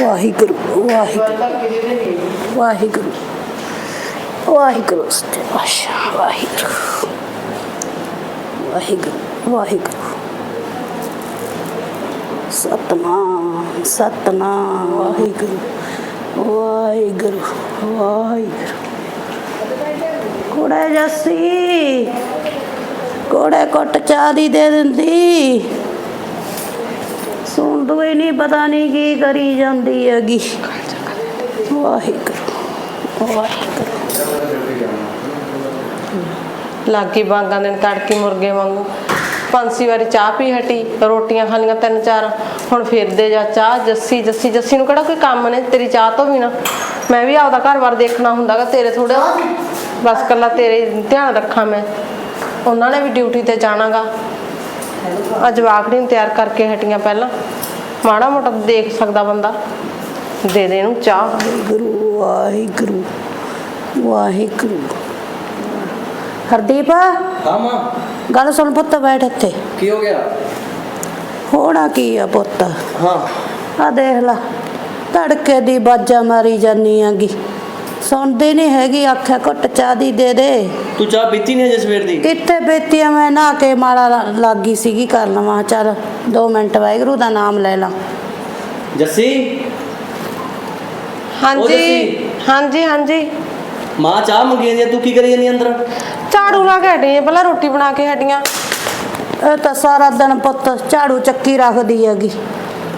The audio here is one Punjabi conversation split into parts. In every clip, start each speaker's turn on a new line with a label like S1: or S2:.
S1: ਵਾਹਿਗੁਰੂ ਵਾਹਿਗੁਰੂ ਵਾਹਿਗੁਰੂ। ਵਾਹਿਗੁਰੂ ਸਤਿ ਆਸ਼ਾ ਵਾਹਿਗੁਰੂ। ਵਾਹਿਗੁਰੂ ਵਾਹਿਗੁਰੂ। ਸਤਨਾਮ ਸਤਨਾਮ, ਵਾਹਿਗੁਰੂ। ਵਾਹਿਗੁਰੂ ਵਾਹਿਗੁਰੂ। ਕੋੜੇ ਜੱਸੀ ਕੋੜੇ ਕੁੱਟ ਚਾਹ ਦੀ ਦੇ ਦਿੰਦੀ। ਸੁਣਦਾ ਹੀ ਨਹੀਂ ਪਤਾ ਨਹੀਂ ਕੀ ਕਰੀ ਜਾਂਦੀ ਹੈਗੀ। ਵਾਹਿਗੁਰੂ ਵਾਹਿਗੁਰੂ।
S2: ਲਾਗੀ ਬਾਂਗਾਂ ਦੇ ਤੜਕੇ ਮੁਰਗੇ ਵਾਂਗੂ। ਪੰਛੀ ਵਾਰੀ ਚਾਹ ਪੀ ਹਟੀ ਰੋਟੀਆਂ ਖਾ ਲਈਆਂ ਤਿੰਨ ਚਾਰ। ਹੁਣ ਫਿਰਦੇ ਜਾ ਚਾਹ ਜੱਸੀ ਜੱਸੀ ਜੱਸੀ ਨੂੰ ਕਿਹੜਾ ਕੋਈ ਕੰਮ ਨੇ? ਤੇਰੀ ਚਾਹ ਤੋਂ ਬਿਨਾ। ਮੈਂ ਵੀ ਆਪਦਾ ਘਰ-ਬਾਰ ਦੇਖਣਾ ਹੁੰਦਾਗਾ ਤੇਰੇ ਥੋੜੇ ਬਸ ਕੱਲਾ ਤੇਰੇ ਧਿਆਨ ਰੱਖਾਂ ਮੈਂ। ਉਹਨਾਂ ਨੇ ਵੀ ਡਿਊਟੀ ਤੇ ਜਾਣਾਗਾ ਅੱਜ ਵਾਕੜੀ ਨੂੰ ਤਿਆਰ ਕਰਕੇ ਹਟੀਆਂ ਪਹਿਲਾਂ। ਮਾੜਾ ਮੋਟਾ ਦੇਖ ਸਕਦਾ ਬੰਦਾ। ਦੇ ਦੇ ਇਹਨੂੰ ਚਾਹ।
S1: ਵਾਹਿਗੁਰੂ ਵਾਹਿਗੁਰੂ ਵਾਹਿਗੁਰੂ। ਹਰਦੀਪ
S3: ਹਾਂ ਮਾਂ।
S1: ਗੱਲ ਸੁਣ ਪੁੱਤ ਬੈਠ ਇੱਥੇ।
S3: ਕੀ ਹੋ ਗਿਆ?
S1: ਹੋਣਾ ਕੀ ਆ ਪੁੱਤ?
S3: ਹਾਂ।
S1: ਆ ਦੇਖ ਲਾ ਧੜਕੇ ਦੀ ਬਾਜਾ ਮਾਰੀ ਜਾਨੀ ਆਗੀ ਸੁਣਦੀ ਨਹੀਂ ਹੈਗੀ ਆਖਿਆ ਘੁੱਟ ਚਾਹ ਦੀ ਦੇ ਦੇ।
S3: ਤੂੰ ਚਾਹ ਪੀਤੀ ਨਹੀਂ ਅਜੇ ਸਵੇਰ ਦੀ?
S1: ਕਿੱਥੇ ਬੇਤੀ ਆ ਮੈਂ? ਨਹਾ ਕੇ ਮਾਲਾ ਲੱਗੀ ਸੀਗੀ ਕਰ ਲਵਾਂ ਚੱਲ 2 ਮਿੰਟ ਵਾਹਿਗੁਰੂ ਦਾ ਨਾਮ ਲੈ ਲਾਂ।
S3: ਜੱਸੀ?
S2: ਹਾਂਜੀ। ਹਾਂਜੀ ਹਾਂਜੀ।
S3: ਮਾਂ ਚਾਹ ਮੰਗੀ ਜਾਂਦੀ ਆ, ਤੂੰ ਕੀ ਕਰੀ ਜਾਂਦੀ ਅੰਦਰ?
S2: ਝਾੜੂ ਲਾ ਕੇ ਹਟੀ ਆਂ, ਪਹਿਲਾਂ ਰੋਟੀ ਬਣਾ ਕੇ ਹਟੀਆਂ।
S1: ਇਹ ਤਾਂ ਸਾਰਾ ਦਿਨ ਪੁੱਤ ਝਾੜੂ ਚੱਕੀ ਰੱਖਦੀ ਹੈਗੀ।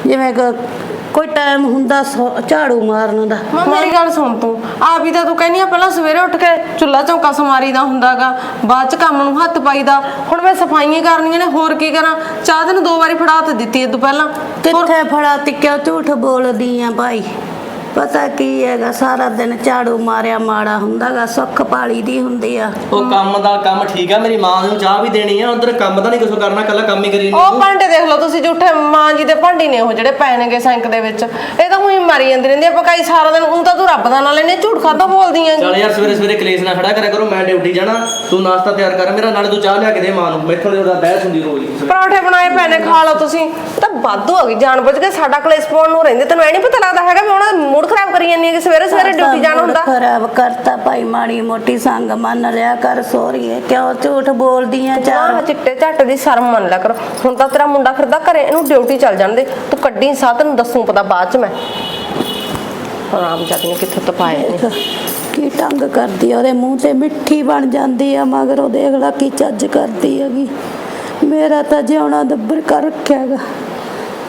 S1: ਜਿਵੇਂ ਕਿ ਕੋਈ ਟਾਈਮ ਹੁੰਦਾ ਸੌ- ਝਾੜੂ ਮਾਰਨ ਦਾ।
S2: ਮਾਂ ਮੇਰੀ ਗੱਲ ਸੁਣ ਤੂੰ। ਆਪ ਹੀ ਤਾਂ ਤੂੰ ਕਹਿੰਦੀ ਆ ਪਹਿਲਾਂ ਸਵੇਰੇ ਉੱਠ ਕੇ ਚੁੱਲਾ ਚੌਂਕਾ ਸਮਾਰੀ ਦਾ ਹੁੰਦਾਗਾ ਬਾਅਦ ਚ ਕੰਮ ਨੂੰ ਹੱਥ ਪਾਈਦਾ। ਹੁਣ ਮੈਂ ਸਫਾਈਆਂ ਕਰਨੀਆਂ ਨੇ ਹੋਰ ਕੀ ਕਰਾਂ? ਚਾਹ ਤੈਨੂੰ ਦੋ ਵਾਰੀ ਫੜਾ ਤੇ ਦਿੱਤੀ ਏ ਤੂੰ ਪਹਿਲਾਂ। ਹੋਰ
S1: ਕਿੱਥੇ ਫੜਾ ਟਿਕਿਆ ਝੂਠ ਬੋਲਦੀ ਆ ਭਾਈ? ਪਤਾ ਕੀ ਹੈਗਾ ਸਾਰਾ ਦਿਨ ਝਾੜੂ ਮਾਰਿਆ ਮਾੜਾ ਹੁੰਦਾਗਾ ਸੁੱਖ ਪਾਲੀ ਦੀ ਹੁੰਦੀ ਆ।
S3: ਉਹ ਕੰਮ ਦਾ ਕੰਮ ਠੀਕ ਆ ਮੇਰੀ ਮਾਂ ਨੂੰ ਚਾਹ ਵੀ ਦੇਣੀ ਆ ਉਧਰ ਕੰਮ ਤਾਂ ਨਹੀਂ ਕੁਛ ਕਰਨਾ ਕੱਲਾ ਕੰਮ ਹੀ ਕਰੀ
S2: ਉਹ ਭਾਂਡੇ ਦੇਖ ਲਓ ਤੁਸੀਂ ਝੂਠੇ ਮਾਂ ਜੀ ਦੇ ਭਾਂਡੇ ਨੇ ਉਹ ਜਿਹੜੇ ਪਏ ਨੇਗੇ ਸਿੰਕ ਦੇ ਵਿੱਚ। ਇਹ ਤਾਂ ਉਹੀ ਮਾਰੀ ਜਾਂਦੀ ਰਹਿੰਦੀ ਆ ਪਕਾਈ ਸਾਰਾ ਦਿਨ ਉਹ ਤਾਂ ਤੂੰ ਰੱਬ ਦਾ ਨਾਂ ਲੈਨੇ ਝੂਠ ਖਾਦਾ ਬੋਲਦੀਆਂ
S3: ਚੱਲ ਯਾਰ ਸਵੇਰੇ ਸਵੇਰੇ ਕਲੇਸ਼ ਨਾ ਖੜਾ ਕਰਿਆ ਕਰੋ ਮੈਂ ਡਿਊਟੀ ਜਾਣਾ ਤੂੰ ਨਾਸ਼ਤਾ ਤਿਆਰ ਕਰ ਮੇਰਾ ਨਾਲੇ ਤੂੰ ਚਾਹ ਲਿਆ ਕੇ ਦੇ ਮਾਂ ਨੂੰ ਮੈਥੋਂ ਦੇ ਉਹਦਾ ਬਹਿਸ ਹੁੰਦੀ ਰੋਜ਼ ਹੀ।
S2: ਪਰੌਂਠੇ ਬਣਾਏ ਪਏ ਨੇ ਖਾ ਲਓ ਤੁਸੀਂ। ਇਹ ਤਾਂ ਵਾਧੂ ਹੋ ਗਈ ਜਾਣ ਬੁੱਝ ਕੇ ਸਾਡਾ ਕਲੇਸ਼ ਪਾਉਣ ਨੂੰ ਰਹਿੰਦੇ ਤੈਨੂੰ ਐ ਨਹੀਂ ਪਤਾ ਲੱਗਦਾ ਹੈਗਾ ਵੀ ਉਹਨਾਂ ਦਾ ਮੂਡ ਖਰਾਬ ਕਰੀ ਜਾਂਦੀ ਹੈ ਕਿ ਸਵੇਰੇ ਸਵੇਰੇ ਡਿਊਟੀ ਜਾਣਾ ਹੁੰਦਾ।
S1: ਖਰਾਬ ਕਰਤਾ ਭਾਈ ਮਾੜੀ ਮੋਟੀ ਸੰਗ ਮੰਨ ਲਿਆ ਕਰ ਸੋਰੀਏ ਕਿਉਂ ਝੂਠ ਬੋਲਦੀਆਂ
S2: ਚਾਹ?
S1: ਚਾਰ
S2: ਚਿੱਟੇ ਝੱਟ ਦੀ ਸ਼ਰਮ ਮੰਨ ਲਿਆ ਕਰ। ਹੁਣ ਤਾਂ ਤੇਰਾ ਮੁੰਡਾ ਫਿਰਦਾ ਘਰੇ ਇਹਨੂੰ ਡਿਊਟੀ ਚੱਲ ਜਾਂਦੇ ਤੂੰ ਕੱਢੀ ਸਾਹ ਤੈਨੂੰ ਦੱਸੂ ਪਤਾ ਬਾਅਦ ਚ ਮੈਂ। ਆਰਾਮ ਜਾਂਦੀ ਨੇ ਕਿੱਥੋਂ ਤਪਾਏ ਨੇ
S1: ਕੀ ਟੰਗ ਕਰਦੀ ਆ ਉਹਦੇ ਮੂੰਹ ਤੇ ਮਿੱਠੀ ਬਣ ਜਾਂਦੀ ਆ ਮਗਰ ਉਹ ਦੇਖ ਲਾ ਕੀ ਚੱਜ ਕਰਦੀ ਹੈਗੀ। ਮੇਰਾ ਤਾਂ ਜਿਉਣਾ ਦੱਬਰ ਕਰ ਰੱਖਿਆ ਹੈਗਾ।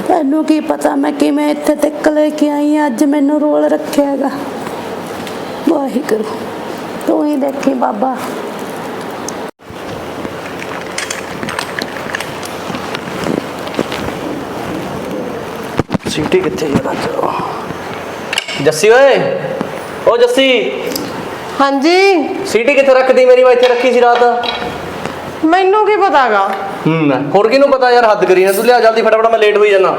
S1: ਤੈਨੂੰ ਕੀ ਪਤਾ ਮੈਂ ਕਿਵੇਂ ਇੱਥੇ ਤੱਕ ਲੈ ਕੇ ਆਈ ਆਂ, ਅੱਜ ਮੈਨੂੰ ਰੋਲ ਰੱਖਿਆ ਹੈਗਾ। ਵਾਹਿਗੁਰੂ ਤੂੰ ਹੀ ਦੇਖੀ ਬਾਬਾ।
S3: ਸੀਟੀ ਕਿੱਥੇ ਜਰਾ ਜੱਸੀ ਓਏ ਓ ਜੱਸੀ।
S2: ਹਾਂਜੀ।
S3: ਸੀਟੀ ਕਿੱਥੇ ਰੱਖਦੀ ਮੇਰੀ? ਵਾ ਇੱਥੇ ਰੱਖੀ ਸੀ ਰਾਤ।
S2: ਮੈਨੂੰ ਕੀ ਪਤਾਗਾ?
S3: ਹੂੰ ਹੋਰ ਕਿਹਨੂੰ ਪਤਾ ਯਾਰ ਹੱਦ ਕਰੀ ਨਾ ਤੂੰ ਲਿਆ ਜਲਦੀ ਫਟਾਫਟ ਮੈਂ ਲੇਟ ਹੋਈ ਜਾਣਾ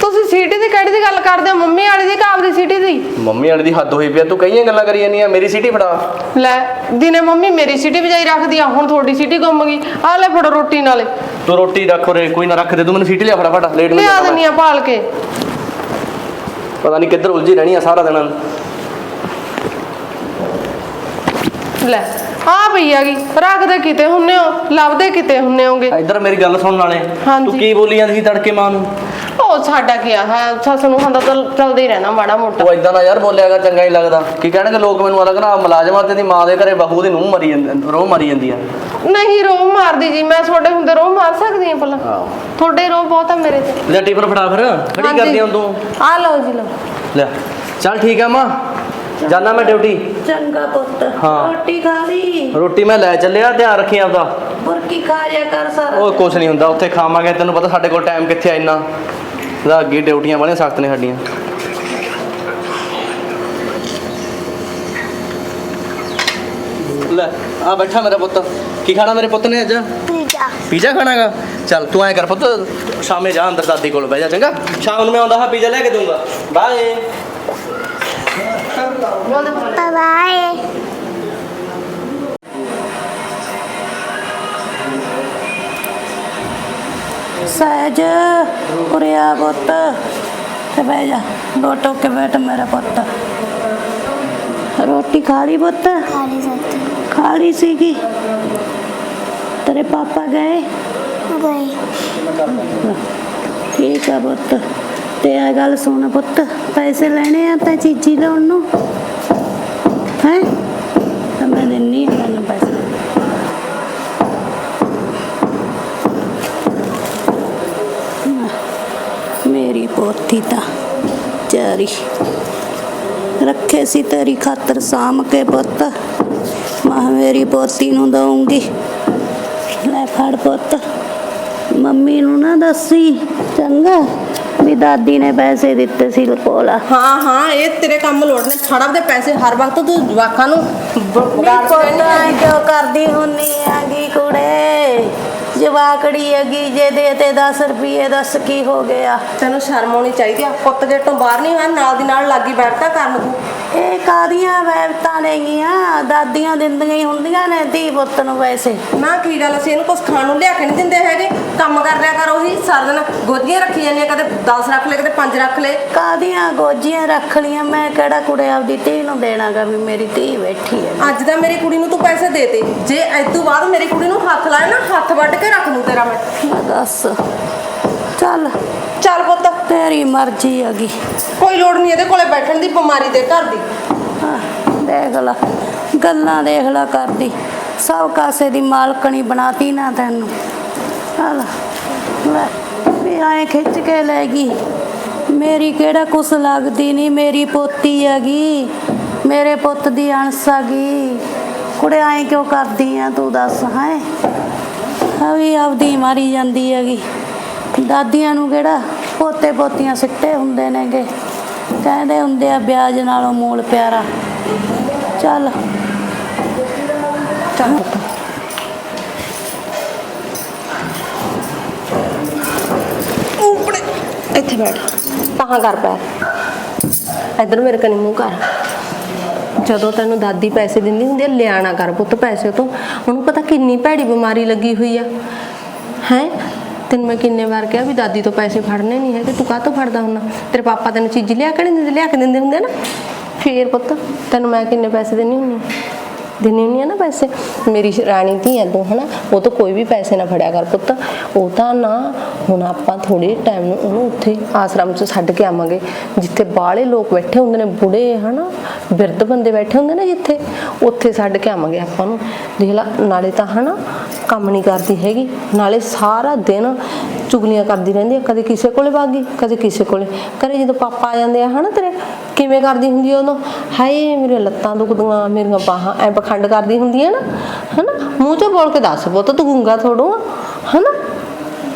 S2: ਤੁਸੀਂ ਸੀਟੀ ਦੀ ਕਿਹੜੀ ਦੀ ਗੱਲ ਕਰਦੇ ਹੋ? ਮੰਮੀ ਵਾਲੀ ਦੀ ਕਾਬ ਦੀ ਸੀਟੀ ਦੀ?
S3: ਮੰਮੀ ਵਾਲੀ ਦੀ ਹੱਦ ਹੋਈ ਪਿਆ ਤੂੰ ਕਈਆਂ ਗੱਲਾਂ ਕਰੀ ਜਾਂਦੀ ਆ। ਮੇਰੀ ਸੀਟੀ ਫੜਾ।
S2: ਲੈ ਦਿਨੇ ਮੰਮੀ ਮੇਰੀ ਸੀਟੀ ਵਜਾਈ ਰੱਖਦੀ ਆ। ਹੁਣ ਤੁਹਾਡੀ ਸੀਟੀ ਗੁੰਮ ਗਈ। ਆ ਲੈ ਫੜੋ ਰੋਟੀ ਨਾਲੇ।
S3: ਤੂੰ ਰੋਟੀ ਰੱਖ ਰੇ ਕੋਈ ਨਾ ਰੱਖ ਦੇ। ਤੂੰ ਮੈਨੂੰ ਸੀਟੀ ਲਿਆ ਫਟਾਫਟ ਲੇਟ ਹੋ
S2: ਲਿਆ
S3: ਜਾਣਾ
S2: ਦਿੰਨੀ
S3: ਮੈਂ।
S2: ਆ ਭਾਲ ਕੇ।
S3: ਪਤਾ ਨਹੀਂ ਕਿੱਧਰ ਉਲਝੀ ਰਹਿਣੀ ਆ ਸਾਰਾ ਦਿਨ।
S2: ਲੈ। ਆ ਪਈ ਹੈਗੀ। ਰੱਖਦੇ ਕਿਤੇ ਹੁੰਨੇ ਹੋ? ਲੱਭਦੇ ਕਿਤੇ ਹੁੰਨੇ ਹੋਗੇ?
S3: ਇੱਧਰ ਮੇਰੀ ਗੱਲ ਸੁਣਨ ਵਾਲੇ
S2: ਹਾਂਜੀ।
S3: ਤੂੰ ਕੀ ਬੋਲੀ ਜਾਂਦੀ ਸੀ ਤੜਕੇ ਮਾਂ ਨੂੰ?
S2: ਉਹ ਸਾਡਾ ਕੀ ਆ ਹੈ ਸੱਸ ਨੂੰ ਹੁੰਦਾ ਤਾਂ ਚੱਲਦਾ ਹੀ ਰਹਿਣਾ ਮਾੜਾ ਮੋਟਾ।
S3: ਉਹ ਇਦਾਂ ਦਾ ਯਾਰ ਬੋਲਿਆਗਾ ਚੰਗਾ ਹੀ ਲੱਗਦਾ। ਕੀ ਕਹਿਣਗੇ ਲੋਕ ਮੈਨੂੰ ਅਲੱਗ ਨਾ ਮੁਲਾਜ਼ਮਾਂ ਤੇ ਦੀ ਮਾਂ ਦੇ ਘਰੇ ਬਹੂ ਦੀ ਨੂੰਹ ਮਰੀ ਜਾਂਦੀ ਰੋਹ ਮਰੀ ਜਾਂਦੀ ਆ।
S2: ਨਹੀਂ ਰੋਹ ਮਾਰਦੀ ਜੀ ਮੈਂ ਤੁਹਾਡੇ ਹੁੰਦੇ ਰੋਹ ਮਾਰ ਸਕਦੀ ਹਾਂ ਭਲਾ?
S3: ਆਹੋ।
S2: ਤੁਹਾਡੇ ਰੋਹ ਬਹੁਤ ਆ ਮੇਰੇ ਤੇ।
S3: ਲੈ ਟਿਫਨ ਫੜਾ ਫਿਰ ਖੜੀ
S2: ਹਾਂਜੀ।
S3: ਕਰਦੀ ਹੁਣ ਤੂੰ
S2: ਆ ਲਓ ਜੀ ਲਓ।
S3: ਲੈ ਚੱਲ ਠੀਕ ਆ ਮਾਂ। ਜਾਨਾ ਮੈਂ ਡਿਊਟੀ?
S1: ਚੰਗਾ ਪੁੱਤ
S3: ਹਾਂ।
S1: ਰੋਟੀ ਖਾ ਲਈ?
S3: ਰੋਟੀ ਮੈਂ ਲੈ ਚੱਲਿਆ ਧਿਆਨ ਰੱਖੀ ਆਪਦਾ।
S1: ਬੁਰਕੀ ਖਾ ਜਾ ਕਰ ਸਾਰਾ
S3: ਉਹ ਕੁਛ ਨਹੀਂ ਹੁੰਦਾ ਉੱਥੇ ਖਾਵਾਂਗੇ ਤੈਨੂੰ ਪਤਾ ਸਾਡੇ ਕੋਲ ਟਾਈਮ ਕਿੱਥੇ ਆ ਇੰਨਾ। ਦਾ ਅੱਗੇ ਡਿਊਟੀਆਂ ਵਾਲੀਆਂ ਸਖਤ ਨੇ ਸਾਡੀਆਂ। ਲੈ ਆ ਬੈਠਾ ਮੇਰਾ ਪੁੱਤ। ਕੀ ਖਾਣਾ ਮੇਰੇ ਪੁੱਤ ਨੇ ਅੱਜ?
S4: ਪੀਜ਼ਾ।
S3: ਪੀਜ਼ਾ ਖਾਣਾਗਾ? ਚੱਲ ਤੂੰ ਐ ਕਰ ਪੁੱਤ ਸ਼ਾਮੇ ਜਾ ਅੰਦਰ ਦਾਦੀ ਕੋਲ ਬਹਿ ਜਾ ਚੰਗਾ? ਸ਼ਾਮ ਨੂੰ ਮੈਂ ਆਉਂਦਾ ਹਾਂ ਪੀਜ਼ਾ ਲੈ ਕੇ ਦੂੰਗਾ ਬਾਏ।
S4: ਬਾਏ
S1: ਸਹਿਜ ਉਰਿਆ ਪੁੱਤ। ਤੇ ਬਹਿ ਜਾ। ਲੋਟੋ ਕੇ ਬੈਠ ਮੇਰਾ ਪੁੱਤ। ਰੋਟੀ ਖਾ ਲਈ ਪੁੱਤ?
S4: ਖਾਲੀ
S1: ਖਾ ਲਈ ਸੀਗੀ। ਤੇਰੇ ਪਾਪਾ ਗਏ?
S4: ਗਏ।
S1: ਠੀਕ ਆ ਪੁੱਤ। ਤੇ ਇਹ ਗੱਲ ਸੁਣ ਪੁੱਤ। ਪੈਸੇ ਲੈਣੇ ਆ ਤਾਂ ਚੀਜ਼ੀ ਲਾਉਣ ਨੂੰ? ਹੈ ਤਾਂ ਮੈਂ ਦਿੰਨੀ ਆ ਮੈਨੂੰ ਪੈਸੇ ਮੇਰੀ ਪੋਤੀ ਤਾਂ ਚਾਰੀ ਰੱਖੇ ਸੀ ਤੇਰੀ ਖਾਤਰ ਸਾਂਭ ਕੇ ਪੁੱਤ। ਮਾਂ ਮੇਰੀ ਪੋਤੀ ਨੂੰ ਦਊਂਗੀ। ਲੈ ਫੜ ਪੁੱਤ। ਮੰਮੀ ਨੂੰ ਨਾ ਦੱਸੀ, ਚੰਗਾ। ਵੀ ਦਾਦੀ ਨੇ ਪੈਸੇ ਦਿੱਤੇ ਸੀ ਲਪੋਲਾ
S2: ਹਾਂ ਹਾਂ ਇਹ ਤੇਰੇ ਕੰਮ ਲੋੜਨੇ ਛੜਾ ਦੇ ਪੈਸੇ ਹਰ ਵਕਤ ਤੂੰ ਜਵਾਕਾਂ ਨੂੰ
S1: ਕਰਦੀ ਹੁੰਨੀ ਆਗੀ ਕੁੜੇ। ਜਵਾਕੜੀ ਹੈਗੀ ਜੇ ਦੇ ਤੇ 10 ਰੁਪਏ ਦੱਸ ਕੀ ਹੋ ਗਿਆ।
S2: ਤੈਨੂੰ ਸ਼ਰਮ ਆਉਣੀ ਚਾਹੀਦੀ ਆ। ਪੁੱਤ ਗੇਟੋਂ ਬਾਹਰ ਨਹੀਂ ਹੋਇਆ ਨਾਲ ਦੀ ਨਾਲ ਲੱਗੀ ਬੈਠਦਾ ਕਰਨ ਤੂੰ
S1: ਇਹ ਕਾਦੀਆਂ ਵੈਬਤਾਂ ਨੇਗੀਆਂ? ਦਾਦੀਆਂ ਦਿੰਦੀਆਂ ਹੀ ਹੁੰਦੀਆਂ ਨੇ ਧੀ ਪੁੱਤ ਨੂੰ ਪੈਸੇ।
S2: ਨਾ ਕੀ ਗੱਲ ਸੀ ਇਹਨੂੰ ਕੁਝ ਖਾਣ ਨੂੰ ਲਿਆ ਕੇ ਨਹੀਂ ਦਿੰਦੇ ਹੈਗੇ। ਕੰਮ ਕਰ ਲਿਆ ਕਰ ਉਹੀ ਸਾਰਾ ਦਿਨ ਗੋਦੀਆਂ ਰੱਖੀ ਜਾਂਦੀਆਂ ਕਦੇ 10 ਰੱਖ ਲੈ ਕਦੇ 5 ਰੱਖ ਲੈ
S1: ਕਾਦੀਆਂ ਗੋਜੀਆਂ ਰੱਖ ਲੀਆਂ ਮੈਂ ਕਿਹੜਾ ਕੁੜੇ ਆਪਦੀ ਧੀ ਨੂੰ ਦੇਣਾਗਾ ਵੀ ਮੇਰੀ ਧੀ ਬੈਠੀ ਹੈ।
S2: ਅੱਜ ਤਾਂ ਮੇਰੀ ਕੁੜੀ ਨੂੰ ਤੂੰ ਪੈਸੇ ਦੇਤੇ ਜੇ ਇਸ ਤੋਂ ਬਾਅਦ ਮੇਰੀ ਕੁੜੀ ਨੂੰ ਹੱਥ ਲਾਏ ਨਾ ਹੱਥ ਵੱਢ ਕੇ ਰੱਖ ਦੂੰ ਤੇਰਾ ਮੈਂ।
S1: ਦੱਸ। ਚੱਲ।
S2: ਚੱਲ ਪੁੱਤ।
S1: ਤੇਰੀ ਮਰਜ਼ੀ ਹੈਗੀ।
S2: ਕੋਈ ਲੋੜ ਨਹੀਂ ਇਹਦੇ ਕੋਲੇ ਬੈਠਣ ਦੀ ਬਿਮਾਰੀ ਦੇ ਘਰ ਦੀ।
S1: ਦੇਖ ਲਾ। ਗੱਲਾਂ ਦੇਖ ਲਾ ਕਰਦੀ ਸਭ ਕਾਸੇ ਦੀ ਮਾਲਕਣੀ ਬਣਾਤੀ ਨਾ ਤੈਨੂੰ। ਚੱਲ। ਲੈ ਵੀ ਆਏ ਖਿੱਚ ਕੇ ਲੈ ਗਈ। ਮੇਰੀ ਕਿਹੜਾ ਕੁਛ ਲੱਗਦੀ ਨਹੀਂ ਮੇਰੀ ਪੋਤੀ ਹੈਗੀ। ਮੇਰੇ ਪੁੱਤ ਦੀ ਅਣਸ ਹੈਗੀ। ਕੁੜੇ ਆਏ ਕਿਉਂ ਕਰਦੀ ਆ ਤੂੰ ਦੱਸ ਹੈ? ਵੀ ਆਪਦੀ ਮਾਰੀ ਜਾਂਦੀ ਹੈਗੀ। ਦਾਦੀਆਂ ਨੂੰ ਕਿਹੜਾ ਪੋਤੇ ਪੋਤੀਆਂ ਸਿੱਟੇ ਹੁੰਦੇ ਨੇਗੇ। ਕਹਿੰਦੇ ਹੁੰਦੇ ਆ ਵਿਆਜ ਨਾਲੋਂ ਮੂਲ ਪਿਆਰਾ। ਚੱਲ।
S2: ਚੱਲ। ਇੱਥੇ ਬੈਠ। ਤਾਂ ਕਰ ਪੈਰ। ਇੱਧਰ ਮੇਰੇ ਕਨੀ ਮੂੰਹ ਕਰ। ਜਦੋਂ ਤੈਨੂੰ ਦਾਦੀ ਪੈਸੇ ਦਿੰਦੀ ਹੁੰਦੀ ਆ, ਲਿਆਣਾ ਕਰ ਪੁੱਤ ਪੈਸੇ ਤੋਂ। ਉਹਨੂੰ ਪਤਾ ਕਿੰਨੀ ਭੈੜੀ ਬਿਮਾਰੀ ਲੱਗੀ ਹੋਈ ਆ। ਹੈ? ਤੈਨੂੰ ਮੈਂ ਕਿੰਨੇ ਵਾਰ ਕਿਹਾ ਵੀ ਦਾਦੀ ਤੋਂ ਪੈਸੇ ਫੜਨੇ ਨਹੀਂ ਹੈਗੇ, ਤੂੰ ਕਾਹ ਤੋਂ ਫੜਦਾ ਹੁੰਦਾ? ਤੇਰੇ ਪਾਪਾ ਤੈਨੂੰ ਚੀਜ਼ ਲਿਆ ਕੇ ਨਹੀਂ ਦਿੰਦੇ? ਲਿਆ ਕੇ ਦਿੰਦੇ ਹੁੰਦੇ ਨਾ। ਫੇਰ ਪੁੱਤ, ਤੈਨੂੰ ਮੈਂ ਕਿੰਨੇ ਪੈਸੇ ਦੇਣੀ ਹੁੰਦੀ ਦਿੰਨੀ ਹੁੰਦੀ ਆ ਨਾ ਪੈਸੇ। ਮੇਰੀ ਰਾਣੀ ਧੀ ਐ ਤੂੰ ਹਨਾ। ਉਹ ਤੋਂ ਕੋਈ ਵੀ ਪੈਸੇ ਨਾ ਫੜਿਆ ਕਰ ਪੁੱਤ। ਉਹ ਤਾਂ ਨਾ, ਹੁਣ ਆਪਾਂ ਥੋੜੇ ਟਾਈਮ ਨੂੰ ਉਹਨੂੰ ਉੱਥੇ ਆਸ਼ਰਮ 'ਚ ਛੱਡ ਕੇ ਆਵਾਂਗੇ, ਜਿੱਥੇ ਬਾਹਲੇ ਲੋਕ ਬੈਠੇ ਹੁੰਦੇ ਨੇ, ਬੁੜੇ, ਹਨਾ, ਬਿਰਧ ਬੰਦੇ ਬੈਠੇ ਹੁੰਦੇ ਨੇ ਜਿੱਥੇ, ਉੱਥੇ ਛੱਡ ਕੇ ਆਵਾਂਗੇ ਆਪਾਂ ਨੂੰ ਦੇਖ ਲਾ, ਨਾਲੇ ਤਾਂ, ਹਨਾ, ਕੰਮ ਨਹੀਂ ਕਰਦੀ ਹੈਗੀ। ਨਾਲੇ ਸਾਰਾ ਦਿਨ ਚੁਗਲੀਆਂ ਕਰਦੀ ਰਹਿੰਦੀ ਆ, ਕਦੇ ਕਿਸੇ ਕੋਲੇ ਭਾਗੀ ਕਦੇ ਕਿਸੇ ਕੋਲੇ। ਘਰੇ ਜਦੋਂ ਪਾਪਾ ਆ ਜਾਂਦੇ ਆ, ਹਨਾ ਤੇਰੇ ਕਿਵੇਂ ਕਰਦੀ ਹੁੰਦੀ ਆ ਉਦੋਂ ਹਾਏ, ਮੇਰੀਆਂ ਲੱਤਾਂ ਦੁਖਦੀਆਂ, ਮੇਰੀਆਂ ਬਾਹਾਂ ਐ ਪਖੰਡ ਕਰਦੀ ਹੁੰਦੀ ਆ ਨਾ, ਹਨਾ? ਮੂੰਹ ਚੋਂ ਬੋਲ ਕੇ ਦੱਸ ਪੁੱਤ, ਤੂੰ ਗੁੰਗਾ ਥੋੜੋ ਹਨਾ?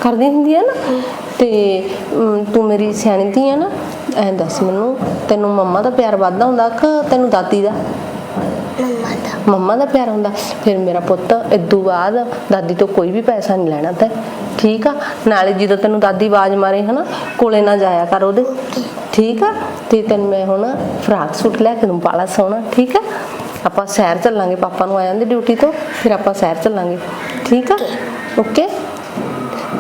S2: ਕਰਦੀ ਹੁੰਦੀ ਆ ਨਾ। ਤੇ ਤੂੰ ਮੇਰੀ ਸਿਆਣੀ ਧੀ ਆ ਨਾ, ਐ ਦੱਸ ਮੈਨੂੰ, ਤੈਨੂੰ ਮੰਮਾ ਦਾ ਪਿਆਰ ਵੱਧਦਾ ਹੁੰਦਾ ਕਿ ਤੈਨੂੰ ਦਾਦੀ ਦਾ?
S4: ਮੰਮਾ ਦਾ
S2: ਮੰਮਾ ਦਾ ਪਿਆਰ ਹੁੰਦਾ। ਫਿਰ ਮੇਰਾ ਪੁੱਤ ਇਦੋਂ ਬਾਅਦ ਦਾਦੀ ਤੋਂ ਕੋਈ ਵੀ ਪੈਸਾ ਨਹੀਂ ਲੈਣਾ ਤੈ, ਠੀਕ ਆ? ਨਾਲੇ ਜਦੋਂ ਤੈਨੂੰ ਦਾਦੀ ਆਵਾਜ਼ ਮਾਰੇ, ਹਨਾ? ਕੋਲੇ ਨਾ ਜਾਇਆ ਕਰ ਉਹਦੇ, ਠੀਕ ਆ? ਤੇ ਤੈਨੂੰ ਮੈਂ ਹੁਣ ਫਰਾਕ ਸੂਟ ਲੈ ਕੇ ਦੂੰ ਬਾਲਾ ਸੋਹਣਾ ਠੀਕ ਆ? ਆਪਾਂ ਸੈਰ ਚੱਲਾਂਗੇ ਪਾਪਾ ਨੂੰ ਆ ਜਾਂਦੇ ਡਿਊਟੀ ਤੋਂ ਫਿਰ ਆਪਾਂ ਸੈਰ ਚੱਲਾਂਗੇ ਠੀਕ ਆ? ਓਕੇ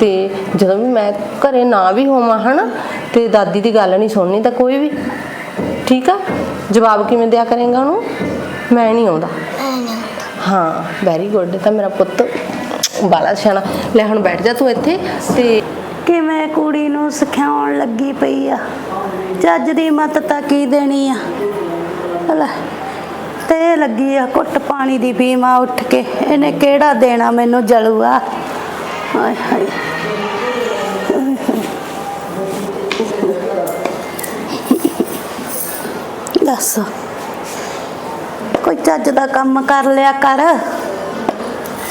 S2: ਤੇ ਜਦੋਂ ਵੀ ਮੈਂ ਘਰੇ ਨਾ ਵੀ ਹੋਵਾਂ ਹਨਾ ਤੇ ਦਾਦੀ ਦੀ ਗੱਲ ਨਹੀਂ ਸੁਣਨੀ ਤਾਂ ਕੋਈ ਵੀ ਠੀਕ ਆ? ਜਵਾਬ ਕਿਵੇਂ ਦਿਆ ਕਰੇਗਾ ਉਹਨੂੰ? ਮੈਂ ਨਹੀਂ ਆਉਂਦਾ। ਹਾਂ ਵੈਰੀ ਗੁੱਡ ਤਾਂ ਮੇਰਾ ਪੁੱਤ ਬਾਲਾ ਸਿਆਣਾ। ਲੈ ਹੁਣ ਬੈਠ ਜਾ ਤੂੰ ਇੱਥੇ ਤੇ
S1: ਕਿਵੇਂ ਕੁੜੀ ਨੂੰ ਸਿਖਾਉਣ ਲੱਗੀ ਪਈ ਆ? ਚੱਜ ਦੀ ਮਤ ਤਾਂ ਕੀ ਦੇਣੀ ਆ? ਲੈ ਤੇ ਲੱਗੀ ਆ ਘੁੱਟ ਪਾਣੀ ਦੀ ਪੀਮਾ ਉੱਠ ਕੇ। ਇਹਨੇ ਕਿਹੜਾ ਦੇਣਾ ਮੈਨੂੰ ਜਲੂਆ? ਹਾਏ ਹਾਏ। ਦੱਸ। ਕੋਈ ਚੱਜ ਦਾ ਕੰਮ ਕਰ ਲਿਆ ਕਰ।